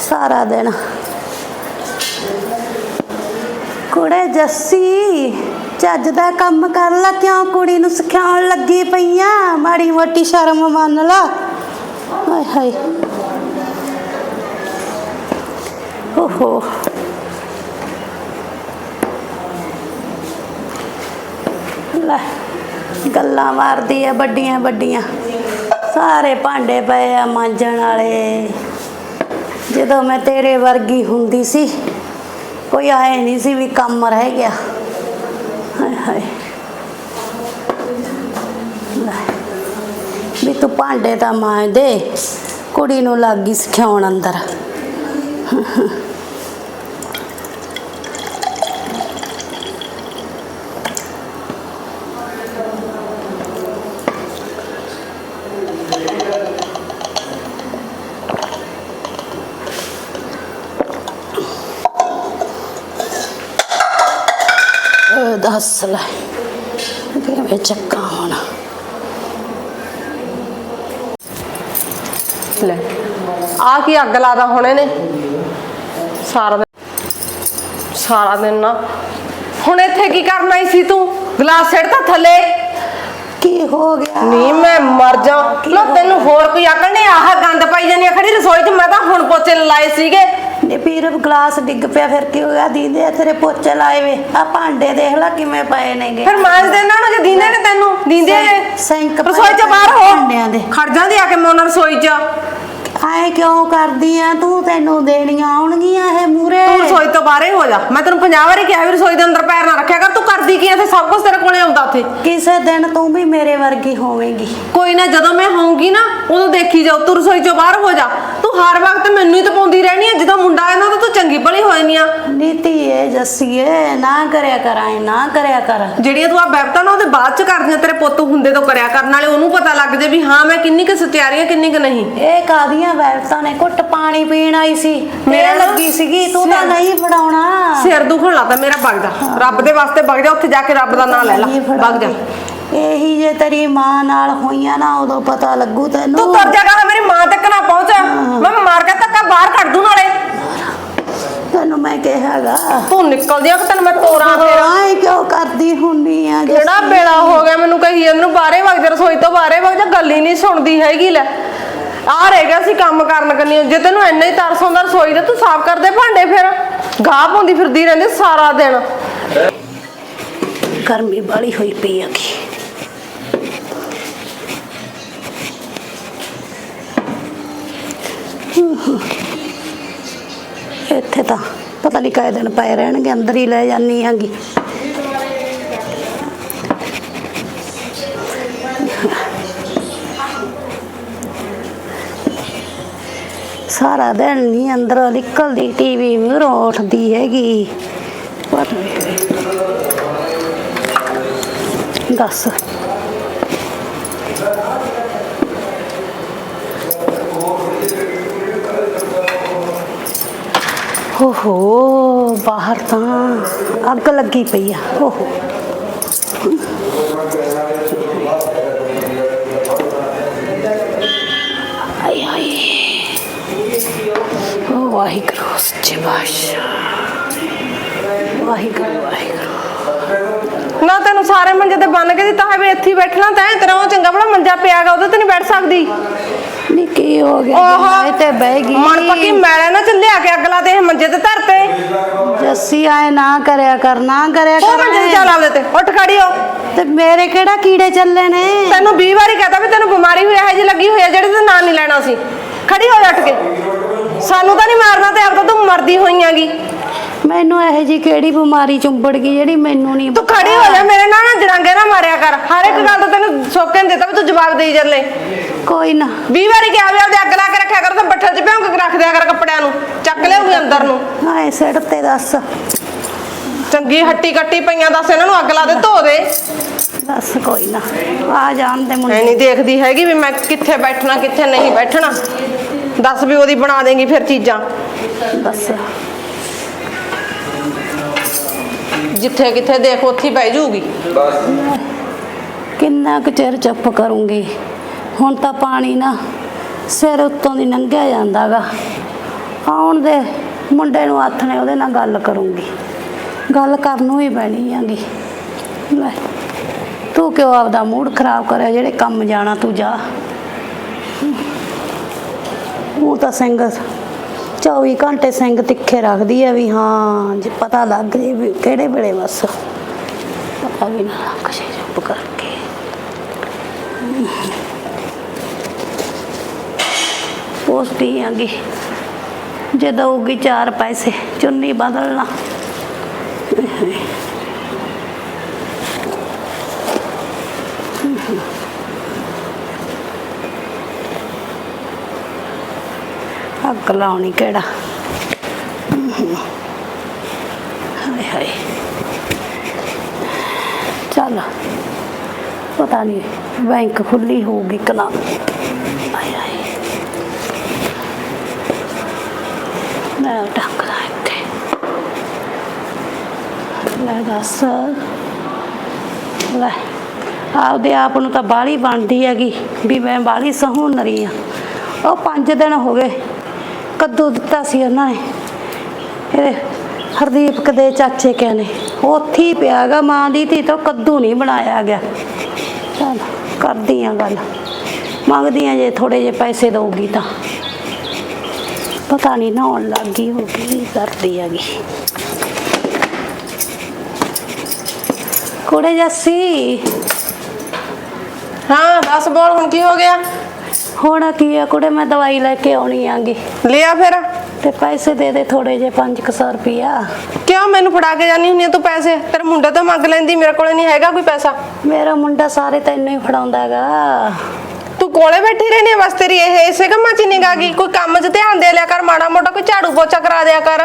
S1: ਸਾਰਾ ਦਿਨ। ਕੁੜੇ ਜੱਸੀ। ਚੱਜ ਦਾ ਕੰਮ ਕਰ ਲੈ, ਕਿਉਂ ਕੁੜੀ ਨੂੰ ਸਿਖਾਉਣ ਲੱਗੀ ਪਈਆਂ? ਮਾੜੀ ਮੋਟੀ ਸ਼ਰਮ ਮੰਨ ਲਾ। ਹਾਏ ਹਾਏ। ਓਹੋ। ਲੈ, ਗੱਲਾਂ ਮਾਰਦੀ ਆ ਵੱਡੀਆਂ ਵੱਡੀਆਂ। ਸਾਰੇ ਭਾਂਡੇ ਪਏ ਆ ਮਾਂਜਣ ਵਾਲੇ। ਜਦੋਂ ਮੈਂ ਤੇਰੇ ਵਰਗੀ ਹੁੰਦੀ ਸੀ, ਕੋਈ ਆਏ ਨਹੀਂ ਸੀ ਵੀ ਕੰਮ ਰਹਿ ਗਿਆ। ਹਾਏ। ਵੀ ਤੂੰ ਭਾਂਡੇ ਤਾਂ ਮਾਂ ਦੇ ਕੁੜੀ ਨੂੰ ਲੱਗ ਗਈ ਸਿਖਾਉਣ ਅੰਦਰ। ਉਹ ਦੱਸ ਲੈ ਕਿਵੇਂ ਚੱਕਾ ਹੋਣਾ
S2: ਲੈ ਆ ਕੀ ਅੱਗ ਲਾਦਾ ਹੁਣੇ ਨੇ ਸਾਰਾ ਦਿਨ ਸਾਰਾ ਦਿਨ ਨਾ। ਹੁਣ ਇੱਥੇ ਕੀ ਕਰਨਾ ਹੀ ਸੀ ਤੂੰ? ਗਲਾਸ ਸਿੱਟਦਾ ਥੱਲੇ।
S1: ਕੀ ਹੋ ਗਿਆ?
S2: ਨਹੀਂ ਮੈਂ ਮਰ ਜਾ। ਨਾ ਤੈਨੂੰ ਹੋਰ ਕੋਈ ਅਕਲ ਨਹੀਂ ਆਹ ਗੰਦ ਪਾਈ ਜਾਨੀ ਖੜੀ ਰਸੋਈ 'ਚ। ਮੈਂ ਤਾਂ ਹੁਣ ਪੋਚੇ ਲਾਏ ਸੀਗੇ।
S1: ਨੇ ਪੀਰ ਗਲਾਸ ਡਿੱਗ ਪਿਆ ਫਿਰ ਕੀ ਹੋਇਆ? ਦੀਦੇ ਤੇਰੇ ਪੋਚੇ ਲਾਏ ਵੇ। ਆ ਭਾਂਡੇ ਦੇਖ ਲੈ ਕਿਵੇਂ ਪਏ ਨੇਗੇ।
S2: ਫਿਰ ਮਾਂਜ ਦੇ ਨਾ ਜੇ ਦੀਂਦੇ ਨੇ ਤੈਨੂੰ? ਦੀਂਦੇ ਨੇ?
S1: ਸਿੰਕ
S2: ਰਸੋਈ 'ਚ ਬਾਹਰ
S1: ਭਾਂਡਿਆਂ ਦੇ।
S2: ਹੋ ਖੜ ਜਾਂਦੀ ਆ ਕੇ ਮੋਨਾ ਰਸੋਈ 'ਚ।
S1: ਆਏ ਕਿਉਂ ਕਰਦੀ ਆ? ਤੂੰ ਤੈਨੂੰ ਦੇਣੀਆਂ ਆਉਣਗੀਆਂ ਇਹ ਮੂਰੇ।
S2: ਤੂੰ ਰਸੋਈ ਤੋਂ ਬਾਹਰ ਹੀ ਜਾ। ਮੈਂ ਤੈਨੂੰ 50 ਵਾਰੀ ਕਿਹਾ ਵੀ ਰਸੋਈ ਦੇ ਅੰਦਰ ਪੈਰ ਨਾ ਰੱਖਿਆ ਕਰ। ਤੂੰ ਕਰਦੀ ਕੀ ਐ ਤੇ ਸਭ ਕੁਝ ਤੇਰੇ ਕੋਲੇ ਆਉਂਦਾ ਉੱਥੇ।
S1: ਕਿਸੇ ਦਿਨ ਤੂੰ ਵੀ ਮੇਰੇ ਵਰਗੀ ਹੋਵੇਂਗੀ।
S2: ਕੋਈ ਨਾ ਜਦੋਂ ਮੈਂ ਹੋਊਂਗੀ ਨਾ ਉਦੋਂ ਦੇਖੀ ਜਾਓ ਤੂੰ ਰਸੋਈ ਚੋਂ ਬਾਹਰ ਹੋ ਜਾ। ਤੂੰ ਹਰ ਵਕਤ ਮੈਨੂੰ ਹੀ ਤਪਾਉਂਦੀ ਰਹਿਣੀ ਆ। ਜਦੋਂ ਮੁੰਡਾ ਆਇਆ ਨਾ ਤਾਂ ਤੂੰ ਚੰਗੀ ਭਲੀ ਹੋ ਜਾਨੀ ਆ।
S1: ਨੀਤੀ ਏ ਜੱਸੀਏ ਨਾ ਕਰਿਆ ਕਰਾਂ ਨਾ ਕਰਿਆ ਕਰ।
S2: ਜਿਹੜੀਆਂ ਤੂੰ ਆ ਬੈਬਤਾਂ ਨਾ ਉਹਦੇ ਬਾਅਦ ਚ ਕਰਦੀਆਂ। ਤੇਰੇ ਪੁੱਤ ਹੁੰਦੇ ਤੋਂ ਕਰਿਆ ਕਰਨ ਵਾਲੇ ਉਹਨੂੰ ਪਤਾ ਲੱਗ ਜੇ ਵੀ ਹਾਂ ਮੈਂ ਕਿੰਨੀ ਕੁ ਸਚਿਆਰੀ ਆ ਕਿੰਨੀ ਕੁ ਨਹੀਂ।
S1: ਇਹ ਕਾਦੀਆਂ ਵੈਲਤਾਂ ਨੇ ਘੁੱਟ ਪਾਣੀ ਪੀਣ ਆਈ ਸੀ।
S2: ਮੇਰਾ
S1: ਲੱਗੀ ਸੀਗੀ ਤੂੰ ਤਾਂ ਨਹੀਂ ਫੜਾਉਣਾ।
S2: ਸਿਰ ਦੁਖਣ ਲੱਗਦਾ ਮੇਰਾ ਵਗ ਜਾ। ਰੱਬ ਦੇ ਵਾਸਤੇ ਵਗ ਜਾ ਉੱਥੇ ਜਾ ਕੇ ਰੱਬ ਦਾ ਨਾਮ ਲੈ ਲੈ। ਵਗ ਜਾ।
S1: ਇਹੀ ਜੇ ਤੇਰੀ ਮਾਂ ਨਾਲ ਹੋਈਆਂ ਨਾ ਉਦੋਂ ਪਤਾ ਲੱਗੂ ਤੈਨੂੰ।
S2: ਤੂੰ ਤੁਰ ਜਾ ਕਰ ਮੇਰੀ ਮਾਂ ਤੱਕ ਨਾ ਪਹੁੰਚ। ਮੈਂ ਮਾਰ ਕੇ ਧੱਕਾ ਬਾਹਰ ਕੱਢ ਦੂੰ ਨਾਲੇ।
S1: ਤੈਨੂੰ ਮੈਂ ਕਿਹਾਗਾ।
S2: ਤੂੰ ਨਿਕਲ ਜਾ ਕਿ ਤੈਨੂੰ ਮੈਂ ਤੋਰਾਂ ਫੇਰ?
S1: ਆਏ ਕਿਉਂ ਕਰਦੀ ਹੁੰਨੀ ਆ ਜੱਸੀ?
S2: ਕਿਹੜਾ ਬੇੜਾ ਹੋ ਗਿਆ ਮੈਨੂੰ ਕਹੀ ਜਾਂਦੇ ਨੂੰ ਬਾਹਰੇ ਵਗ ਜਾ ਰਸੋਈ ਤੋਂ ਬਾਹਰੇ ਵਗ ਜਾ ਗੱਲ ਹੀ ਨਹੀਂ ਸੁਣਦੀ ਹੈਗੀ ਲੈ। ਆ ਰਹਿ ਗਿਆ ਸੀ ਕੰਮ ਕਰਨ ਕਰਨੀ ਜੇ ਤੈਨੂੰ ਇੰਨਾ ਹੀ ਤਰਸ ਆਉਂਦਾ ਰਸੋਈ ਦਾ, ਤੂੰ ਸਾਫ਼ ਕਰਦੇ ਭਾਂਡੇ ਫਿਰ। ਗਾਹ ਪਾਉਂਦੀ ਫਿਰਦੀ ਰਹਿੰਦੀ ਸਾਰਾ ਦਿਨ।
S1: ਗਰਮੀ ਬਾਲੀ ਹੋਈ ਪਈ ਆਗੀ ਇੱਥੇ ਤਾਂ ਪਤਾ ਨਹੀਂ ਕਾਇ ਦਿਨ ਪਏ ਰਹਿਣਗੇ, ਅੰਦਰ ਹੀ ਲੈ ਜਾਨੀ ਆਂਗੀ ਸਾਰਾ ਦਿਨ ਨਹੀਂ, ਅੰਦਰੋਂ ਨਿਕਲਦੀ ਟੀਵੀ ਮੂਹਰੋਂ ਉੱਠਦੀ ਹੈਗੀ। ਪਰ ਦੱਸ। ਓਹੋ, ਬਾਹਰ ਤਾਂ ਅੱਗ ਲੱਗੀ ਪਈ ਆ। ਓਹੋ ਆਏ ਆਏ ਓ ਵਾਹਿਗੁਰੂ ਸੱਚੇ ਪਾਤਸ਼ਾਹ। ਵਾਹਿਗੁਰੂ ਵਾਹਿਗੁਰੂ।
S2: ਨਾ ਤੈਨੂੰ ਸਾਰੇ ਮੰਜੇ ਤੇ ਬੰਨ ਕੇ ਦਿੱਤਾ ਹੈ ਵੀ ਇੱਥੇ ਬੈਠਣਾ ਤੈਂ ਤੇਰਾ ਉਹ ਚੰਗਾ ਭਲਾ ਮੰਜਾ ਪਿਆਗਾ ਉਹਦੇ ਤੇ ਨਹੀਂ ਬੈਠ ਸਕਦੀ।
S1: ਨੀ ਕੀ ਹੋ ਗਿਆ?
S2: ਓਹੋ
S1: ਜਿੰਨਾ ਤੇ ਬਹਿ ਗਈ।
S2: ਮਨ ਪੱਕੀ ਮੈਲੇ ਨਾ ਚੱਲਿਆ ਕੇ ਅਗਲਾ ਤੇ ਮੰਜੇ ਤੇ ਧਰਤੇ
S1: ਜੱਸੀ ਆਏ ਨਾ ਕਰਿਆ ਕਰ ਨਾ ਕਰਿਆ
S2: ਉਹ
S1: ਕਰ।
S2: ਮੰਜੇ ਤੇ ਚੱਲ ਆਪਦੇ ਤੇ ਉੱਠ ਖੜੀ ਹੋ।
S1: ਤੇ ਮੇਰੇ ਕਿਹੜਾ ਕੀੜੇ ਚੱਲੇ ਨੇ?
S2: ਤੈਨੂੰ 20 ਵਾਰੀ ਕਹਤਾ ਵੀ ਤੈਨੂੰ ਬਿਮਾਰੀ ਹੋਈ ਹੈ ਜੀ ਲੱਗੀ ਹੋਈ ਹੈ ਜਿਹੜੀ ਤੂੰ ਨਾਂ ਨਹੀਂ ਲੈਣਾ ਸੀ। ਖੜੀ ਹੋ ਜਾ ਉੱਠ ਕੇ। ਸਾਨੂੰ ਤਾਂ ਨਹੀਂ ਮਾਰਨਾ ਤੇ ਆਪ ਤਾਂ ਤੂੰ ਮਰਦੀ ਹੋਈ ਆਂਗੀ
S1: ਮੈਨੂੰ ਇਹ ਜੀ ਕਿਹੜੀ ਬਿਮਾਰੀ ਚੁੰਬੜ ਗਈ ਜਿਹੜੀ ਮੈਨੂੰ ਨਹੀਂ
S2: ਤੂੰ ਖੜੀ ਹੋ ਜਾ ਮੇਰੇ ਨਾਲ ਨਾ ਜੜਾਂਗੇ ਨਾ ਮਾਰਿਆ ਕਰ। ਹਰ ਇੱਕ ਗੱਲ ਤੋਂ ਤੈਨੂੰ ਸੋਕੇ ਨਹੀਂ ਦਿੱਤਾ ਵੀ ਤੂੰ ਜਵਾਬ ਦੇਈ ਚੱਲੇ
S1: ਕੋਈ ਨਾ।
S2: 20 ਵਾਰੀ ਕਿਹਾ ਵੀ ਆਪਦੇ ਅੱਗ ਲਾ ਕੇ ਰੱਖਿਆ ਕਰ ਤਾਂ ਬੱਠਲ 'ਚ ਭਿਉਂ ਕੇ ਰੱਖ ਦਿਆ ਕਰ ਕੱਪੜਿਆਂ ਨੂੰ ਚੱਕ ਲਿਆਉਂਗੀ ਅੰਦਰ ਨੂੰ।
S1: ਆਏ ਸਿਰ ਤੇ ਦੱਸ।
S2: ਚੰਗੀ ਹੱਟੀ ਕੱਟੀ ਪਈਆਂ ਦੱਸ ਇਹਨਾਂ ਨੂੰ ਅੱਗ ਲਾ ਦੇ ਧੋ ਦੇ।
S1: ਦੱਸ ਕੋਈ ਨਾ। ਆ ਜਾਣ ਦੇ
S2: ਐ
S1: ਮੁੰਡੇ
S2: ਨਹੀਂ ਦੇਖਦੀ ਹੈਗੀ ਵੀ ਮੈਂ ਕਿੱਥੇ ਬੈਠਣਾ ਕਿੱਥੇ ਨਹੀਂ ਬੈਠਣਾ। ਦੱਸ ਵੀ ਉਹਦੀ ਬਣਾ ਦੇਂਗੀ ਫਿਰ ਚੀਜ਼ਾਂ।
S1: ਦੱਸ।
S2: ਜਿੱਥੇ ਕਿੱਥੇ ਦੇਖ ਉੱਥੇ ਹੀ ਬਹਿ ਜਾਊਗੀ।
S1: ਕਿੰਨਾ ਕੁ ਚਿਰ ਚੁੱਪ ਕਰੂੰਗੀ? ਹੁਣ ਤਾਂ ਪਾਣੀ ਨਾ ਸਿਰ ਉੱਤੋਂ ਦੀ ਲੰਘਿਆ ਜਾਂਦਾਗਾ। ਆਉਣ ਦੇ ਮੁੰਡੇ ਨੂੰ ਹੱਥ ਨੇ ਉਹਦੇ ਨਾਲ ਗੱਲ ਕਰੂੰਗੀ। ਗੱਲ ਕਰਨ ਨੂੰ ਹੀ ਪੈਣੀ ਆਂਗੀ ਲੈ ਤੂੰ ਕਿਉਂ ਆਪਦਾ ਮੂਡ ਖਰਾਬ ਕਰਿਆ? ਜਿਹੜੇ ਕੰਮ ਜਾਣਾ ਤੂੰ ਜਾ। ਉਹ ਤਾਂ ਸਿੰਘ 24 ਘੰਟੇ ਸਿੰਘ ਤਿੱਖੇ ਰੱਖਦੀ ਆ ਵੀ ਹਾਂ, ਜੇ ਪਤਾ ਲੱਗ ਜੇ ਵੀ ਕਿਹੜੇ ਵੇਲੇ ਬਸ। ਪਤਾ ਵੀ ਨਾ ਲੱਗ ਜੇ ਚੁੱਪ ਕਰਕੇ। ਪੋਸਟੀ ਆਂਗੀ ਜੇ ਦਊਗੀ ਚਾਰ ਪੈਸੇ, ਚੁੰਨੀ ਬਦਲਣਾ। ਅੱਗ ਲਾਉਣੀ ਕਿਹੜਾ? ਹਾਏ ਹਾਏ। ਚੱਲ, ਪਤਾ ਨਹੀਂ ਬੈਂਕ ਖੁੱਲੀ ਹੋਊਗੀ ਕਿ ਨਾ। ਹਾਏ ਹਾਏ। ਮੈਂ ਟੰਗਦਾ ਇੱਥੇ। ਲੈ ਦੱਸ। ਲੈ, ਆਪਦੇ ਆਪ ਨੂੰ ਤਾਂ ਬਾਹਲੀ ਬਣਦੀ ਹੈਗੀ, ਵੀ ਮੈਂ ਬਾਹਲੀ ਰਹੀ ਆ। ਉਹ ਪੰਜ ਦਿਨ ਹੋ ਗਏ ਕੱਦੂ ਦਿੱਤਾ ਸੀ ਉਹਨਾਂ ਨੇ। ਇਹ ਹਰਦੀਪ ਕਦੇ ਚਾਚੇ ਕਿਆ ਨੇ। ਉੱਥੇ ਹੀ ਪਿਆਗਾ ਮਾਂ ਦੀ ਧੀ ਤੋਂ ਕੱਦੂ ਨਹੀਂ ਬਣਾਇਆ ਗਿਆ। ਚਲ ਕਰਦੀ ਆ ਗੱਲ। ਮੰਗਦੀ ਆ ਜੇ ਥੋੜੇ ਜਿਹੇ ਪੈਸੇ ਦਊਗੀ ਤਾਂ। ਪਤਾ ਨਹੀਂ ਨਹਾਉਣ ਲੱਗ ਗਈ ਹੋ ਗਈ ਕਰਦੀ ਹੈਗੀ। ਕੁੜੇ ਜੱਸੀ।
S2: ਹਾਂ, ਦੱਸ ਬੋਲ, ਹੁਣ ਕੀ ਹੋ ਗਿਆ?
S1: ਹੁਣ ਕੀ ਆ ਕੁੜੇ ਮੈਂ ਦਵਾਈ ਲੈ ਕੇ ਆਉਣੀ ਆਂਗੀ।
S2: ਲਿਆ ਫਿਰ।
S1: ਤੇ ਪੈਸੇ ਦੇ ਦੇ ਥੋੜੇ ਜਿਹੇ 500 ਰੁਪਿਆ
S2: ਕਿਉਂ ਮੈਨੂੰ ਫੜਾ ਕੇ ਜਾਨੀ ਹੁੰਨੀ ਆ ਤੂੰ ਪੈਸੇ? ਤੇਰੇ ਮੁੰਡੇ ਤੋਂ ਮੰਗ ਲੈਂਦੀ ਮੇਰੇ ਕੋਲੇ ਨਹੀਂ ਹੈਗਾ ਕੋਈ ਪੈਸਾ।
S1: ਮੇਰਾ ਮੁੰਡਾ ਸਾਰੇ ਤੈਨੂੰ ਹੀ ਫੜਾਉਂਦਾ ਹੈਗਾ।
S2: ਤੂੰ ਕੋਲੇ ਬੈਠੀ ਰਹਿਣੀ ਆ ਬਸ ਤੇਰੀ ਇਹ ਇਸੇ ਕੰਮਾਂ 'ਚ ਹੀ ਨਿਗਾਹ ਗਈ। ਕੋਈ ਕੰਮ 'ਚ ਧਿਆਨ ਦੇ ਲਿਆ ਕਰ ਮਾੜਾ ਮੋਟਾ ਕੋਈ ਝਾੜੂ ਪੋਚਾ ਕਰਾ ਦਿਆ ਕਰ।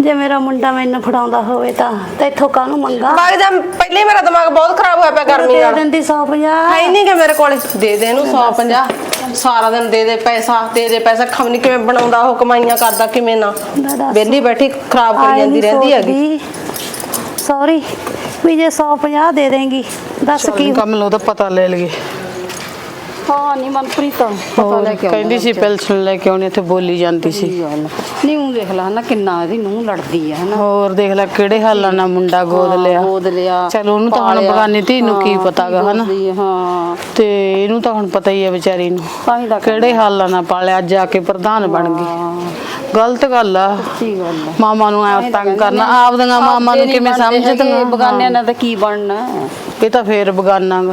S1: ਜੇ ਮੇਰਾ ਮੁੰਡਾ ਮੈਨੂੰ ਫੜਾਉਂਦਾ ਹੋਵੇ ਤਾਂ ਤੈਥੋਂ ਕਾਹਨੂੰ ਮੰਗਾ?
S2: ਵਗ ਜਾ ਪਹਿਲੇ ਹੀ ਮੇਰਾ ਦਿਮਾਗ ਬਹੁਤ ਖਰਾਬ ਹੋਇਆ ਪਿਆ ਗਰਮੀ
S1: ਦੇ
S2: ਨਾਲ।
S1: ਦਿੰਦੀ 150
S2: ਹੈ ਹੀ ਨਹੀਂ ਕਿ ਮੇਰੇ ਕੋਲੇ। ਦੇ ਦੇ ਇਹਨੂੰ 150 ਸਾਰਾ ਦਿਨ ਦੇ ਦੇ ਪੈਸਾ ਦੇ ਦੇ ਪੈਸਾ। ਖਮਨੀ ਕਿਵੇਂ ਬਣਾਉਂਦਾ ਉਹ ਕਮਾਈਆਂ ਕਰਦਾ ਕਿਵੇਂ ਨਾ।
S1: ਦੱਸ।
S2: ਵਿਹਲੀ ਬੈਠੀ ਖਰਾਬ ਕਰੀ ਜਾਂਦੀ ਰਹਿੰਦੀ ਹੈਗੀ।
S1: ਸੌਰੀ ਵੀ ਜੇ 150 ਦੇ ਦੇਂਗੀ ਦੱਸ ਕੀ
S5: ਕੰਮ ਨੂੰ ਤਾਂ ਪਤਾ ਲੈ ਲਈਏ।
S6: ਹਾਂ ਨਹੀਂ ਮਨਪ੍ਰੀਤ ਪਤਾ ਲੈ ਕੇ
S5: ਕਹਿੰਦੀ ਸੀ ਪੈਨਸ਼ਨ ਲੈ ਕੇ ਆਉਣੀ ਇੱਥੇ ਬੋਲੀ ਜਾਂਦੀ ਸੀ।
S6: ਨਹੀਂ ਉਹ ਦੇਖ ਲੈ ਹਨਾ ਕਿੰਨਾ ਇਹਦੀ ਨੂੰਹ ਲੜਦੀ ਆ ਹਨਾ।
S5: ਹੋਰ ਦੇਖ ਲੈ ਕਿਹੜੇ ਹਾਲਾਂ ਨਾਲ ਮੁੰਡਾ ਗੋਦ ਲਿਆ।
S6: ਗੋਦ ਲਿਆ
S5: ਚਲ ਉਹਨੂੰ ਤਾਂ ਹੁਣ
S6: ਪਾਲਿਆ।
S5: ਬਗਾਨੀ ਧੀ ਨੂੰ ਕੀ
S6: ਹਾਂ,
S5: ਪਤਾਗਾ ਹਨਾ।
S6: ਗੋਦਦੀ ਆ, ਹਾਂ।
S5: ਤੇ ਇਹਨੂੰ ਤਾਂ ਹੁਣ ਪਤਾ ਹੀ ਹੈ ਵਿਚਾਰੀ ਨੂੰ।
S6: ਤਾਂ ਹੀ ਤਾਂ
S5: ਕਿਹੜੇ ਹਾਲਾਂ ਨਾਲ ਪਾਲਿਆ ਅੱਜ ਆ ਕੇ ਪ੍ਰਧਾਨ ਬਣ ਗਈ। ਗਲਤ ਗੱਲ ਆ।
S6: ਕੀ ਗੱਲ ਆ।
S5: ਮਾਮਾ ਨੂੰ ਐ ਤੰਗ ਕਰਨਾ। ਆਪਦੀਆਂ ਮਾਮਾ ਨੂੰ ਕਿਵੇਂ ਸਮਝਦੀਆਂ?
S6: ਬਗਾਨਿਆਂ ਨਾਲ ਤਾਂ ਕੀ ਬਣਨਾ?
S5: ਇਹ ਤਾਂ ਫੇਰ ਬਗਾਨਾਗਾ